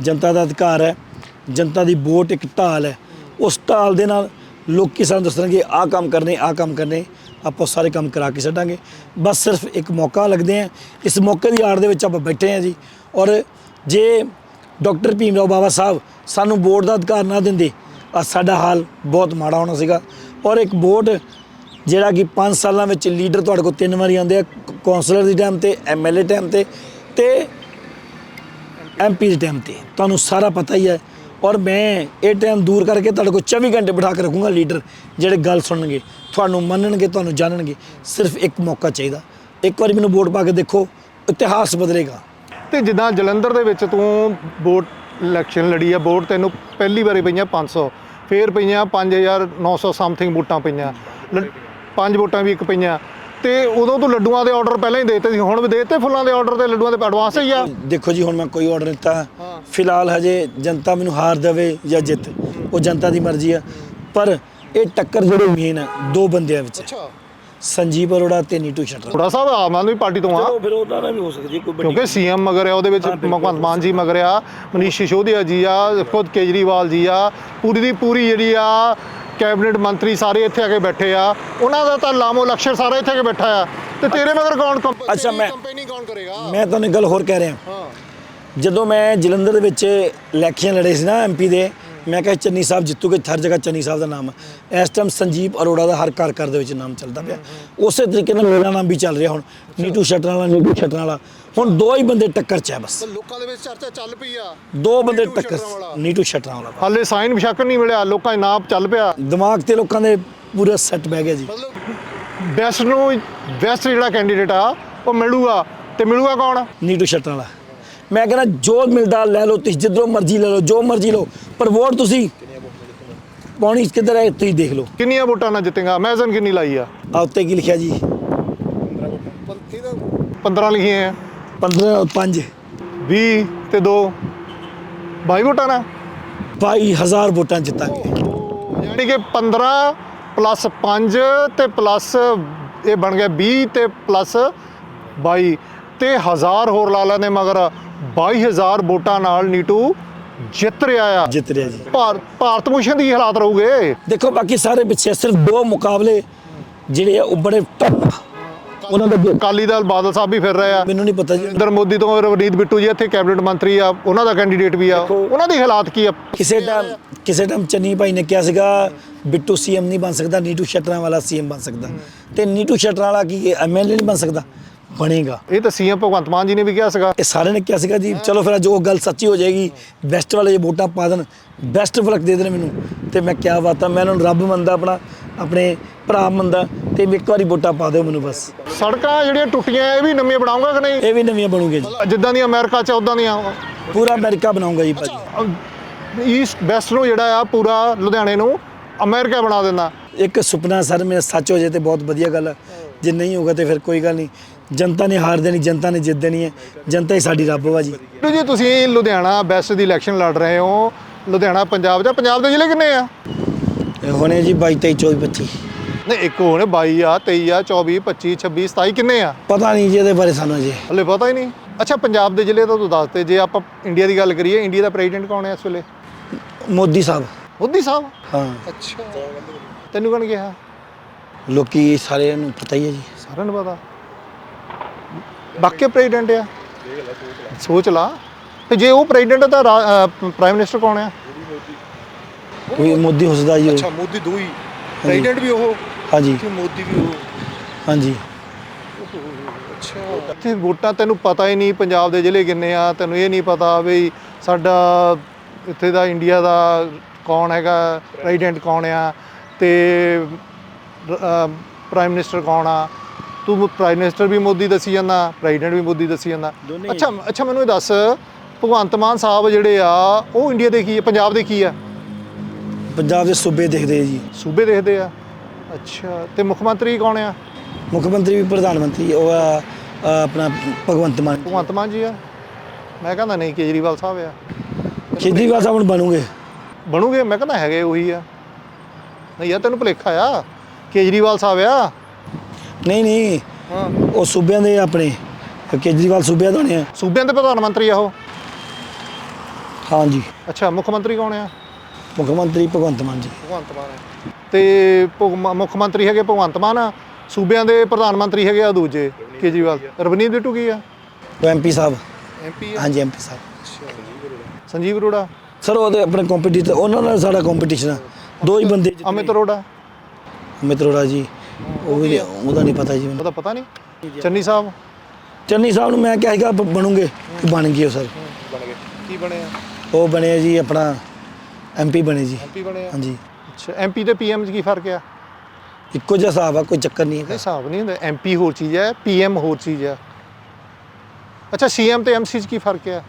ਜਨਤਾ ਦਾ ਅਧਿਕਾਰ ਹੈ। ਜਨਤਾ ਦੀ ਵੋਟ ਇੱਕ ਢਾਲ ਹੈ। ਉਸ ਢਾਲ ਦੇ ਨਾਲ ਲੋਕੀ ਸਾਨੂੰ ਦੱਸਣਗੇ, ਆਹ ਕੰਮ ਕਰਨੇ, ਆਹ ਕੰਮ ਕਰਨੇ। ਆਪਾਂ ਉਹ ਸਾਰੇ ਕੰਮ ਕਰਾ ਕੇ ਛੱਡਾਂਗੇ। ਬਸ ਸਿਰਫ ਇੱਕ ਮੌਕਾ ਲੱਗਦੇ ਆ। ਇਸ ਮੌਕੇ ਦੀ ਆੜ ਦੇ ਵਿੱਚ ਆਪਾਂ ਬੈਠੇ ਆ ਜੀ। ਔਰ ਜੇ ਡਾਕਟਰ ਭੀਮ ਰਾਓ ਬਾਬਾ ਸਾਹਿਬ ਸਾਨੂੰ ਵੋਟ ਦਾ ਅਧਿਕਾਰ ਨਾ ਦਿੰਦੇ ਆ ਸਾਡਾ ਹਾਲ ਬਹੁਤ ਮਾੜਾ ਹੋਣਾ ਸੀਗਾ। ਔਰ ਇੱਕ ਵੋਟ ਜਿਹੜਾ ਕਿ 5 ਸਾਲਾਂ ਵਿੱਚ ਲੀਡਰ ਤੁਹਾਡੇ ਕੋਲ ਤਿੰਨ ਵਾਰੀ ਆਉਂਦੇ ਆ, ਕੌਂਸਲਰ ਦੀ ਟਾਈਮ ਤੇ ਐਮਐਲਏ ਟਾਈਮ ਤੇ ਤੇ ਐਮਪੀ ਦੇ ਟਾਈਮ ਤੇ। ਤੁਹਾਨੂੰ ਸਾਰਾ ਪਤਾ ਹੀ ਹੈ। ਔਰ ਮੈਂ ਇਹ ਟਾਈਮ ਦੂਰ ਕਰਕੇ ਤੁਹਾਡੇ ਕੋਲ 24 ਘੰਟੇ ਬਿਠਾ ਕੇ ਰੱਖੂੰਗਾ ਲੀਡਰ ਜਿਹੜੇ ਗੱਲ ਸੁਣਨਗੇ। ਤੁਹਾਨੂੰ ਮੰਨਣਗੇ, ਤੁਹਾਨੂੰ ਜਾਣਨਗੇ। ਸਿਰਫ ਇੱਕ ਮੌਕਾ ਚਾਹੀਦਾ। ਇੱਕ ਵਾਰੀ ਮੈਨੂੰ ਵੋਟ ਪਾ ਕੇ ਦੇਖੋ, ਇਤਿਹਾਸ ਬਦਲੇਗਾ। ਤੇ ਜਿੱਦਾਂ ਜਲੰਧਰ ਦੇ ਵਿੱਚ ਤੂੰ ਵੋਟ ਇਲੈਕਸ਼ਨ ਲੜੀ ਆ ਵੋਟ ਤੈਨੂੰ ਪਹਿਲੀ ਵਾਰੀ ਪਈਆਂ 500 ਫੇਰ ਪਈਆਂ 5900 ਸਮਥਿੰਗ ਵੋਟਾਂ ਪਈਆਂ ਪੰਜ ਵੋਟਾਂ ਵੀ ਇੱਕ ਪਈਆਂ ਤੇ ਉਦੋਂ ਤੂੰ ਲੱਡੂਆਂ ਦੇ ਆਰਡਰ ਪਹਿਲਾਂ ਹੀ ਦੇਤੇ ਸੀ ਹੁਣ ਵੀ ਦੇਤੇ ਫੁੱਲਾਂ ਦੇ ਆਰਡਰ ਤੇ ਲੱਡੂਆਂ ਦੇ ਐਡਵਾਂਸ ਹੀ ਆ? ਦੇਖੋ ਜੀ ਹੁਣ ਮੈਂ ਕੋਈ ਆਰਡਰ ਦਿੱਤਾ ਫਿਲਹਾਲ ਹਜੇ ਜਨਤਾ ਮੈਨੂੰ ਹਾਰ ਦੇਵੇ ਜਾਂ ਜਿੱਤ ਉਹ ਜਨਤਾ ਦੀ ਮਰਜ਼ੀ ਆ ਪਰ ਇਹ ਟੱਕਰ ਜਿਹੜੀ ਮੇਨ ਹੈ ਦੋ ਬੰਦਿਆਂ ਵਿੱਚ। ਅੱਛਾ। ਸੰਜੀਵ ਅਰੋੜਾ ਤੇ ਨੀਟੂ ਸ਼ਟਰ ਥੋੜਾ ਸਾਹਿਬ ਆਮ ਆਦਮੀ ਪਾਰਟੀ ਤੋਂ ਆ। ਚਲੋ ਫਿਰ ਉਹਨਾਂ ਨਾਲ ਵੀ ਹੋ ਸਕਦੀ ਹੈ ਕੋਈ ਵੱਡੀ ਕਿਉਂਕਿ ਸੀਐਮ ਮਗਰ ਆ ਉਹਦੇ ਵਿੱਚ ਭਗਵੰਤ ਮਾਨ ਜੀ ਮਗਰ ਆ ਮਨੀਸ਼ ਸਿਸੋਦੀਆ ਜੀ ਆ ਖੁਦ ਕੇਜਰੀਵਾਲ ਜੀ ਆ ਪੂਰੀ ਦੀ ਪੂਰੀ ਜਿਹੜੀ ਆ ਕੈਬਨਿਟ ਮੰਤਰੀ ਸਾਰੇ ਇੱਥੇ ਆ ਕੇ ਬੈਠੇ ਆ। ਉਹਨਾਂ ਦਾ ਤਾਂ ਲਾਮੋ ਲਕਸ਼ਰ ਸਾਰਾ ਇੱਥੇ ਆ ਕੇ ਬੈਠਾ ਆ। ਤੇ ਤੇਰੇ ਮਗਰ ਕੌਣ ਕੰਪ- ਅੱਛਾ, ਮੈਂ- ਕੰਪੇਨਿੰਗ ਕੌਣ ਕਰੇਗਾ? ਮੈਂ ਤੁਹਾਨੂੰ ਇੱਕ ਗੱਲ ਹੋਰ ਕਹਿ ਰਿਹਾ। ਹਾਂ। ਜਦੋਂ ਮੈਂ ਜਲੰਧਰ ਦੇ ਵਿੱਚ ਇਲੈਕਸ਼ਨ ਲੜੇ ਸੀ ਨਾ ਐਮਪੀ ਦੇ ਮੈਂ ਕਿਹਾ ਚੰਨੀ ਸਾਹਿਬ ਜਿੱਤੂਗੇ ਹਰ ਜਗ੍ਹਾ ਚੰਨੀ ਸਾਹਿਬ ਦਾ ਨਾਮ ਹੈ ਇਸ ਟਾਈਮ ਸੰਜੀਵ ਅਰੋੜਾ ਦਾ ਹਰ ਘਰ ਘਰ ਦੇ ਵਿੱਚ ਨਾਮ ਚੱਲਦਾ ਪਿਆ। ਉਸੇ ਤਰੀਕੇ ਨਾਲ ਮੇਰਾ ਨਾਮ ਵੀ ਚੱਲ ਰਿਹਾ ਹੁਣ। ਨੀਟੂ ਸ਼ਟਰ ਵਾਲਾ ਨੀਟੂ ਸ਼ਟਰ ਵਾਲਾ। ਹੁਣ ਦੋ ਹੀ ਬੰਦੇ ਟੱਕਰ 'ਚ ਹੈ ਬਸ। ਲੋਕਾਂ ਦੇ ਵਿੱਚ ਚਰਚਾ ਚੱਲ ਪਈ ਆ। ਦੋ ਬੰਦੇ ਨੀਟੂ ਟੱਕਰ। ਨੀਟੂ ਸ਼ਟਰ ਵਾਲਾ ਹਾਲੇ ਸਾਈਨ ਵਿਸ਼ਾਕਰ ਨਹੀਂ ਮਿਲਿਆ ਲੋਕਾਂ ਦੇ ਨਾਮ ਚੱਲ ਪਿਆ। ਦਿਮਾਗ ਤੇ ਲੋਕਾਂ ਦੇ ਪੂਰਾ ਸੈੱਟ ਬਹਿ ਗਿਆ ਜੀ। ਬੈਸਟ ਨੂੰ ਬੈਸਟ ਜਿਹੜਾ ਕੈਂਡੀਡੇਟ ਆ ਉਹ ਮਿਲੂਗਾ। ਤੇ ਮਿਲੂਗਾ ਕੌਣ? ਨੀਟੂ ਸ਼ਟਰ ਵਾਲਾ। ਮੈਂ ਕਹਿੰਦਾ ਜੋ ਮਿਲਦਾ ਲੈ ਲਓ ਤੁਸੀਂ ਜਿੱਧਰੋਂ ਮਰਜ਼ੀ ਲੈ ਲਓ ਜੋ ਮਰਜ਼ੀ ਲਓ ਪਰ ਵੋਟ ਤੁਸੀਂ ਪਾਉਣੀ ਕਿੱਧਰ ਹੈ ਤੁਸੀਂ ਦੇਖ ਲਓ। ਕਿੰਨੀਆਂ ਵੋਟਾਂ ਨਾਲ ਜਿੱਤੇਗਾ? ਅਮੇਜ਼ਨ ਕਿੰਨੀ ਲਾਈ ਆ? ਆ ਉੱਤੇ ਕੀ ਲਿਖਿਆ ਜੀ? 15 ਲਿਖੀਆਂ ਆ। 15 5 20 ਤੇ 2 22 ਵੋਟਾਂ ਨਾਲ? 22000 ਵੋਟਾਂ ਜਿੱਤਾਂਗੇ। ਯਾਨੀ ਕਿ 15 ਪਲੱਸ 5 ਤੇ ਪਲੱਸ ਇਹ ਬਣ ਗਿਆ 20 ਤੇ ਪਲੱਸ 22 ਤੇ ਹਜ਼ਾਰ ਹੋਰ ਲਾ ਲੈਂਦੇ ਮਗਰ 22000 ਵੋਟਾਂ ਨਾਲ ਨੀਟੂ ਜਿੱਤ ਰਿਹਾ ਆ। ਜਿੱਤ ਰਿਹਾ ਜੀ। ਭਾਰ- ਭਾਰਤ ਭੂਸ਼ਣ ਦੀ ਹਾਲਾਤ ਰਹੂਗੇ। ਦੇਖੋ ਬਾਕੀ ਸਾਰੇ ਪਿੱਛੇ ਸਿਰਫ ਦੋ ਮੁਕਾਬਲੇ ਜਿਹੜੇ ਆ ਉਹ ਬੜੇ ਟਫ ਉਹਨਾਂ ਦਾ ਅਕਾਲੀ ਦਲ ਬਾਦਲ ਸਾਹਿਬ ਵੀ ਫਿਰ ਰਹੇ ਆ। ਮੈਨੂੰ ਨਹੀਂ ਪਤਾ ਜੀ। ਨਰਿੰਦਰ ਮੋਦੀ ਤੋਂ ਰਵਨੀਤ ਬਿੱਟੂ ਜੀ ਇੱਥੇ ਕੈਬਨਿਟ ਮੰਤਰੀ ਆ। ਉਹਨਾਂ ਦਾ ਕੈਂਡੀਡੇਟ ਵੀ ਆ। ਉਹਨਾਂ ਦੇ ਹਾਲਾਤ ਕੀ ਆ? ਕਿਸੇ ਟਾਈਮ ਕਿਸੇ ਟਾਈਮ ਚੰਨੀ ਭਾਈ ਨੇ ਕਿਹਾ ਸੀਗਾ ਬਿੱਟੂ ਸੀਐਮ ਨਹੀਂ ਬਣ ਸਕਦਾ ਨੀਟੂ ਸ਼ਟਰਾਂ ਵਾਲਾ ਸੀਐਮ ਬਣ ਸਕਦਾ। ਤੇ ਨੀਟੂ ਸ਼ਟਰਾਂ ਵਾਲਾ ਕੀ ਐਮਐਲਏ ਨਹੀਂ ਬਣ ਸਕਦਾ। ਬਣੇਗਾ। ਇਹ ਤਾਂ ਸੀਐਮ ਭਗਵੰਤ ਮਾਨ ਜੀ ਨੇ ਵੀ ਕਿਹਾ ਸੀਗਾ। ਇਹ ਸਾਰਿਆਂ ਨੇ ਕਿਹਾ ਸੀਗਾ ਜੀ ਚਲੋ ਫਿਰ ਜੋ ਗੱਲ ਸੱਚੀ ਹੋ ਜਾਏਗੀ ਬੈਸਟ ਵਾਲੇ ਜੇ ਵੋਟਾਂ ਪਾ ਦੇਣ ਬੈਸਟ ਫਲਕ ਦੇ ਦੇਣ ਮੈਨੂੰ। ਤੇ ਮੈਂ ਕਿਆ ਬਾਤ ਮੈਂ ਉਹਨਾਂ ਨੂੰ ਰੱਬ ਮੰਨਦਾ ਆਪਣਾ ਆਪਣੇ ਭਰਾ ਮੰਨਦਾ ਤੇ ਇੱਕ ਵਾਰੀ ਵੋਟਾਂ ਪਾ ਦਿਓ ਮੈਨੂੰ ਬਸ। ਸੜਕਾਂ ਜਿਹੜੀਆਂ ਟੁੱਟੀਆਂ ਇਹ ਵੀ ਨਵੀਆਂ ਬਣਾਉਂਗਾ ਕਿ ਨਹੀਂ? ਇਹ ਵੀ ਨਵੀਆਂ ਬਣੂਗੇ ਜੀ। ਜਿੱਦਾਂ ਦੀਆਂ ਅਮਰੀਕਾ ਚ ਉਦਾਂ ਦੀਆਂ। ਪੂਰਾ ਅਮਰੀਕਾ ਬਣਾਉਂਗਾ ਜੀ ਭਾਜੀ। ਈਸਟ ਵੈਸਟ ਨੂੰ ਜਿਹੜਾ ਆ ਪੂਰਾ ਲੁਧਿਆਣੇ ਨੂੰ ਅਮਰੀਕਾ ਬਣਾ ਦਿੰਦਾ। ਇੱਕ ਸੁਪਨਾ ਸਰ ਮੇਰਾ ਸੱਚ ਹੋ ਜੇ ਤੇ ਬਹੁਤ ਵਧੀਆ ਗੱਲ ਜੇ ਨਹੀਂ ਹੋਗਾ ਤੇ ਫਿਰ ਕੋਈ ਗੱਲ ਨਹੀਂ। ਜਨਤਾ ਨੇ ਹਾਰ ਦੇਣੀ ਜਨਤਾ ਨੇ ਜਿੱਤ ਦੇਣੀ ਹੈ। ਜਨਤਾ ਹੀ ਸਾਡੀ ਰੱਬ ਵਾ ਜੀ। ਬਿੱਟੂ ਜੀ ਤੁਸੀਂ ਲੁਧਿਆਣਾ ਵੈਸਟ ਦੀ ਇਲੈਕਸ਼ਨ ਲੜ ਰਹੇ ਹੋ। ਲੁਧਿਆਣਾ ਪੰਜਾਬ ਦਾ ਪੰਜਾਬ ਦੇ ਜ਼ਿਲ੍ਹੇ ਕਿੰਨੇ ਆ? ਇਹ ਹੋਣੇ ਜੀ 22 23 24 25 ਨਹੀਂ ਇੱਕ ਹੋਣੇ 22 ਆ 23 ਆ 24 25 26 27 ਕਿੰਨੇ ਆ? ਪਤਾ ਨਹੀਂ ਜੀ ਇਹਦੇ ਬਾਰੇ ਸਾਨੂੰ ਜੀ ਹਲੇ ਪਤਾ ਹੀ ਨਹੀਂ। ਅੱਛਾ ਪੰਜਾਬ ਦੇ ਜ਼ਿਲ੍ਹੇ ਤਾਂ ਤੂੰ ਦੱਸ ਤੇ ਜੇ ਆਪਾਂ ਇੰਡੀਆ ਦੀ ਗੱਲ ਕਰੀਏ ਇੰਡੀਆ ਦਾ ਪ੍ਰੈਜ਼ੀਡੈਂਟ ਕੌਣ ਹੈ ਇਸ ਵੇਲੇ? ਮੋਦੀ ਸਾਹਿਬ। ਮੋਦੀ ਸਾਹਿਬ? ਹਾਂ। ਅੱਛਾ। ਤੈਨੂੰ ਕੌਣ ਕਿਹਾ? ਲੋਕੀ ਸਾਰਿਆਂ ਨੂੰ ਪਤਾ ਹੀ ਹੈ ਜੀ। ਸਾਰਿਆਂ ਨੂੰ ਪਤਾ। ਬਾਕੀ ਪ੍ਰੈਜ਼ੀਡੈਂਟ ਆ। ਸੋਚ ਲਾ। ਤੇ ਜੇ ਉਹ ਪ੍ਰੈਜ਼ੀਡੈਂਟ ਤਾਂ ਪ੍ਰਾਈਮ ਮਿਨਿਸਟਰ ਕੌਣ ਆ? ਕੋਈ ਮੋਦੀ ਹੋ ਸਕਦਾ ਜੀ ਉਹ। ਮੋਦੀ ਦੋ ਹੀ। ਪ੍ਰੈਜ਼ੀਡੈਂਟ ਵੀ ਉਹ ਹਾਂਜੀ। ਕਿ ਮੋਦੀ ਵੀ ਉਹ। ਹਾਂਜੀ। ਅੱਛਾ। ਤੇ ਵੋਟਾਂ ਤੈਨੂੰ ਪਤਾ ਹੀ ਨਹੀਂ ਪੰਜਾਬ ਦੇ ਜ਼ਿਲ੍ਹੇ ਕਿੰਨੇ ਆ ਤੈਨੂੰ ਇਹ ਨਹੀਂ ਪਤਾ ਵੀ ਸਾਡਾ ਇੱਥੇ ਦਾ ਇੰਡੀਆ ਦਾ ਕੌਣ ਹੈਗਾ ਪ੍ਰੈਜ਼ੀਡੈਂਟ ਕੌਣ ਆ ਤੇ ਪ੍ਰਾਈਮ ਮਿਨਿਸਟਰ ਕੌਣ ਆ। ਤੂੰ ਪ੍ਰਾਈਮ ਮਿਨਿਸਟਰ ਵੀ ਮੋਦੀ ਦੱਸੀ ਜਾਂਦਾ ਪ੍ਰੈਜ਼ੀਡੈਂਟ ਵੀ ਮੋਦੀ ਦੱਸੀ ਜਾਂਦਾ। ਅੱਛਾ ਅੱਛਾ ਮੈਨੂੰ ਇਹ ਦੱਸ ਭਗਵੰਤ ਮਾਨ ਸਾਹਿਬ ਜਿਹੜੇ ਆ ਉਹ ਇੰਡੀਆ ਦੇ ਕੀ ਆ? ਪੰਜਾਬ ਦੇ ਕੀ ਆ? ਪੰਜਾਬ ਦੇ ਸੂਬੇ ਦੇਖਦੇ ਜੀ। ਸੂਬੇ ਦੇਖਦੇ ਆ? ਅੱਛਾ ਤੇ ਮੁੱਖ ਮੰਤਰੀ ਕੌਣ ਆ? ਮੁੱਖ ਮੰਤਰੀ ਵੀ ਪ੍ਰਧਾਨ ਮੰਤਰੀ ਉਹ ਆ ਆ ਆਪਣਾ ਭਗਵੰਤ ਮਾਨ ਭਗਵੰਤ ਮਾਨ ਜੀ ਆ? ਮੈਂ ਕਹਿੰਦਾ ਨਹੀਂ ਕੇਜਰੀਵਾਲ ਸਾਹਿਬ ਆ। ਕੇਜਰੀਵਾਲ ਸਾਹਿਬ ਹੁਣ ਬਣੂਗੇ। ਬਣੂਗੇ? ਮੈਂ ਕਹਿੰਦਾ ਹੈਗੇ ਉਹੀ ਆ। ਨਹੀਂ ਯਾਰ ਤੈਨੂੰ ਭੁਲੇਖਾ ਆ। ਕੇਜਰੀਵਾਲ ਸਾਹਿਬ ਆ। ਨਹੀਂ ਨਹੀਂ। ਹਾਂ। ਉਹ ਸੂਬਿਆਂ ਦੇ ਆਪਣੇ। ਕੇਜਰੀਵਾਲ ਸੂਬਿਆਂ ਦੇ ਹੋਣੇ ਆ। ਸੂਬਿਆਂ ਦੇ ਪ੍ਰਧਾਨ ਮੰਤਰੀ ਆ ਉਹ? ਹਾਂਜੀ। ਅੱਛਾ ਮੁੱਖ ਮੰਤਰੀ ਕੌਣ ਆ? ਮੁੱਖ ਮੰਤਰੀ ਭਗਵੰਤ ਮਾਨ ਜੀ। ਭਗਵੰਤ ਮਾਨ ਹੈ ਤੇ ਭਗ- ਮੁੱਖ ਮੰਤਰੀ ਹੈਗੇ ਭਗਵੰਤ ਮਾਨ ਆ। ਸੂਬਿਆਂ ਦੇ ਪ੍ਰਧਾਨ ਮੰਤਰੀ ਹੈਗੇ ਆ ਦੂਜੇ ਕੇਜਰੀਵਾਲ। ਰਵਨੀਤ ਬਿੱਟੂ ਕੀ ਆ? ਉਹ ਐਮਪੀ ਸਾਹਿਬ। ਐਮਪੀ ਹਾਂਜੀ ਐਮਪੀ ਸਾਹਿਬ। ਸੰਜੀਵ ਅਰੋੜਾ? ਸਰ ਉਹਦੇ ਆਪਣੇ ਕੰਪੀਟੀਟਰ ਉਹਨਾਂ ਨਾਲ ਸਾਡਾ ਕੰਪੀਟੀਸ਼ਨ ਆ। ਦੋ ਹੀ ਬੰਦੇ ਅਮਿਤ ਅਰੋੜਾ? ਅਮਿਤ ਅਰੋੜਾ ਜੀ। ਉਹ ਵੀ ਉਹਦਾ ਨਹੀਂ ਪਤਾ ਜੀ ਮੈਨੂੰ। ਉਹਦਾ ਪਤਾ ਨਹੀਂ? ਚੰਨੀ ਸਾਹਿਬ? ਚੰਨੀ ਸਾਹਿਬ ਨੂੰ ਮੈਂ ਕਿਹਾ ਸੀਗਾ ਬ- ਬਣੂਗੇ ਬਣ ਗਏ ਉਹ ਸਰ। ਬਣ ਗਏ। ਕੀ ਬਣਿਆ ਉਹ ਬਣੇ ਜੀ ਆਪਣਾ ਐਮਪੀ ਬਣੇ ਜੀ। ਐਮਪੀ ਬਣਿਆ ਹਾਂਜੀ। ਅੱਛਾ ਐਮਪੀ ਤੇ ਪੀਐਮ 'ਚ ਕੀ ਫ਼ਰਕ ਆ? ਇੱਕੋ ਜਿਹਾ ਹਿਸਾਬ ਆ ਕੋਈ ਚੱਕਰ ਨਹੀਂ ਨਹੀਂ ਹੈਗਾ ਹਿਸਾਬ ਨਹੀਂ ਹੁੰਦਾ। ਐਮਪੀ ਹੋਰ ਚੀਜ਼ ਹੈ ਪੀਐਮ ਹੋਰ ਚੀਜ਼ ਹੈ ਅੱਛਾ ਸੀਐਮ ਤੇ ਐਮਸੀ 'ਚ ਕੀ ਫ਼ਰਕ ਹੈ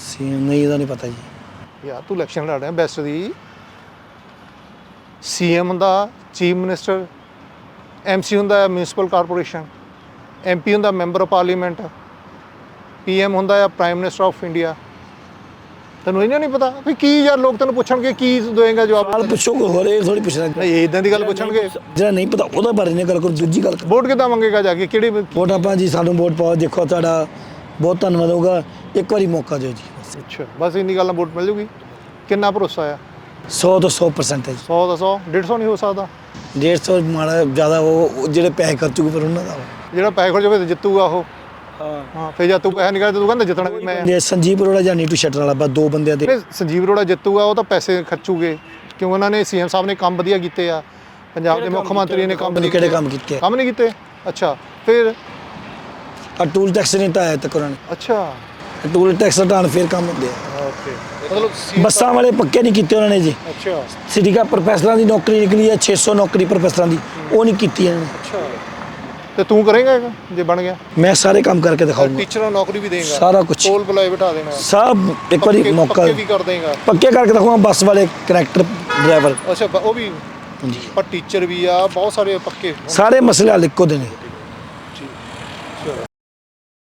ਸੀਐਮ ਨਹੀਂ ਇਹਦਾ ਨਹੀਂ ਪਤਾ ਜੀ। ਯਾਰ ਤੂੰ ਇਲੈਕਸ਼ਨ ਲੜ ਰਿਹਾ ਬੈਸਟ ਦੀ। ਸੀਐਮ ਹੁੰਦਾ ਚੀਫ ਮਿਨਿਸਟਰ ਐਮਸੀ ਹੁੰਦਾ ਮਿਊਨਿਸਪਲ ਕਾਰਪੋਰੇਸ਼ਨ ਐਮਪੀ ਹੁੰਦਾ ਮੈਂਬਰ ਆਫ ਪਾਰਲੀਮੈਂਟ ਪੀਐਮ ਹੁੰਦਾ ਹੈ ਪ੍ਰਾਈਮ ਮਿਨਿਸਟਰ ਆਫ ਇੰਡੀਆ। ਤੈਨੂੰ ਇਹਨਾਂ ਨਹੀਂ ਪਤਾ ਵੀ ਕੀ ਯਾਰ ਲੋਕ ਤੈਨੂੰ ਪੁੱਛਣਗੇ ਕੀ ਦੇਵੇਂਗਾ ਜਵਾਬ? ਨਾਲ ਪੁੱਛੋਗੇ ਹੋਰ ਇਹ ਥੋੜੀ ਪੁੱਛਣਾ। ਨਹੀਂ ਇਦਾਂ ਦੀ ਗੱਲ ਪੁੱਛਣਗੇ। ਜਿਹੜਾ ਨਹੀਂ ਪਤਾ ਉਹਦਾ ਬਾਰੇ ਨਹੀਂ ਗੱਲ ਕਰੋ ਦੂਜੀ ਗੱਲ ਵੋਟ ਕਿੱਦਾਂ ਮੰਗੇਗਾ ਜਾ ਕੇ? ਕਿਹੜੀ ਵੋਟ ਆਪਾਂ ਜੀ ਸਾਨੂੰ ਵੋਟ ਪਾਓ ਦੇਖੋ ਤੁਹਾਡਾ ਬਹੁਤ ਧੰਨਵਾਦ ਹੋਊਗਾ। ਇੱਕ ਵਾਰੀ ਮੌਕਾ ਦਿਓ ਜੀ। ਅੱਛਾ ਬਸ ਇੰਨੀ ਗੱਲ ਨਾਲ ਵੋਟ ਮਿਲ ਜੂਗੀ। ਕਿੰਨਾ ਭਰੋਸਾ ਆ? 100 ਤੋਂ 100% ਹੈ 100 ਦਾ 100 150 ਨਹੀਂ ਹੋ ਸਕਦਾ। ਜੀ 150 ਮਾੜਾ ਜ਼ਿਆਦਾ ਉਹ ਉਹ ਜਿਹੜੇ ਪੈਸੇ ਖਰਚੂਗੇ ਫਿਰ ਉਹਨਾਂ ਦਾ। ਜਿਹੜਾ ਪੈਸੇ ਖਰਚ ਹੋਵੇ ਤੇ ਜਿੱਤੂਗਾ ਉਹ। ਹਾਂ। ਫਿਰ ਜਦ ਤੂੰ ਪੈਸੇ ਨਹੀਂ ਕਰਦੇ ਤੂੰ ਕਹਿੰਦਾ ਜਿੱਤਣਾ ਵੀ ਮੈਂ। ਆ। ਜੇ ਸੰਜੀਵ ਅਰੋੜਾ ਜਾਂ ਨੀਟੂ ਸ਼ਟਰ ਵਾਲਾ ਬਸ ਦੋ ਬੰਦਿਆਂ ਦੇ। ਨਹੀਂ, ਸੰਜੀਵ ਅਰੋੜਾ ਜਿੱਤੂਗਾ ਉਹ ਤਾਂ ਪੈਸੇ ਖਰਚੂਗੇ। ਕਿਉਂ ਉਹਨਾਂ ਨੇ ਸੀਐਮ ਸਾਹਿਬ ਨੇ ਕੰਮ ਵਧੀਆ ਕੀਤੇ ਆ। ਪੰਜਾਬ ਦੇ ਮੁੱਖ ਮੰਤਰੀ ਨੇ ਕੰਮ ਨੇ ਕਿਹੜੇ ਕੰਮ ਕੀਤੇ। ਆ ਕੰਮ ਨਹੀਂ ਕੀਤੇ? ਅੱਛਾ ਫਿਰ? ਆ ਟੂਲ ਟੈਕਸ ਨਹੀਂ ਤਾਂ ਆਇਆ ਤੱਕ ਉਹਨਾਂ ਨੇ। ਅੱਛਾ। ਟੂਲ ਟੈਕਸ ਹਟਾਉਣ ਫਿਰ ਕੰਮ ਹੁੰਦੇ ਆ। ਓਕੇ ਮਤਲਬ ਬੱਸਾਂ ਵਾਲੇ ਪੱਕੇ ਨਹੀਂ ਕੀਤੇ ਉਹਨਾਂ ਨੇ ਜੀ। ਅੱਛਾ। ਸਿਟੀ ਕਾ ਪ੍ਰੋਫੈਸਰਾਂ ਦੀ ਨੌਕਰੀ ਨਿਕਲੀ ਹੈ 600 ਨੌਕਰੀ ਪ੍ਰੋਫੈਸਰਾਂ ਦੀ। ਉਹ ਨਹੀਂ ਕੀਤੀ ਇਹਨਾਂ ਨੇ। ਅੱਛਾ। ਤੇ ਤੂੰ ਕਰੇਂਗਾ ਇਹ ਜੇ ਬਣ ਗਿਆ? ਮੈਂ ਸਾਰੇ ਕੰਮ ਕਰਕੇ ਦਿਖਾਊਂਗਾ। ਟੀਚਰ ਨੂੰ ਨੌਕਰੀ ਵੀ ਦੇਗਾ। ਸਾਰਾ ਕੁਝ ਕੋਲ ਬੁਲਾਏ ਬਿਠਾ ਦੇਣਾ। ਸਭ ਇੱਕ ਵਾਰੀ ਪੱਕੇ- ਮੌਕਾ ਪੱਕੇ ਵੀ ਕਰ ਦੇਗਾ। ਪੱਕੇ ਕਰਕੇ ਦਿਖਾਊਂਗਾ ਬੱਸ ਵਾਲੇ ਕਨੈਕਟਰ ਡਰਾਈਵਰ। ਅੱਛਾ ਬ- ਉਹ ਵੀ ਜੀ ਪਰ ਟੀਚਰ ਵੀ ਆ ਬਹੁਤ ਸਾਰੇ ਪੱਕੇ। ਸਾਰੇ ਮਸਲੇ ਹੱਲ ਇੱਕੋ ਦੇ ਨੇ।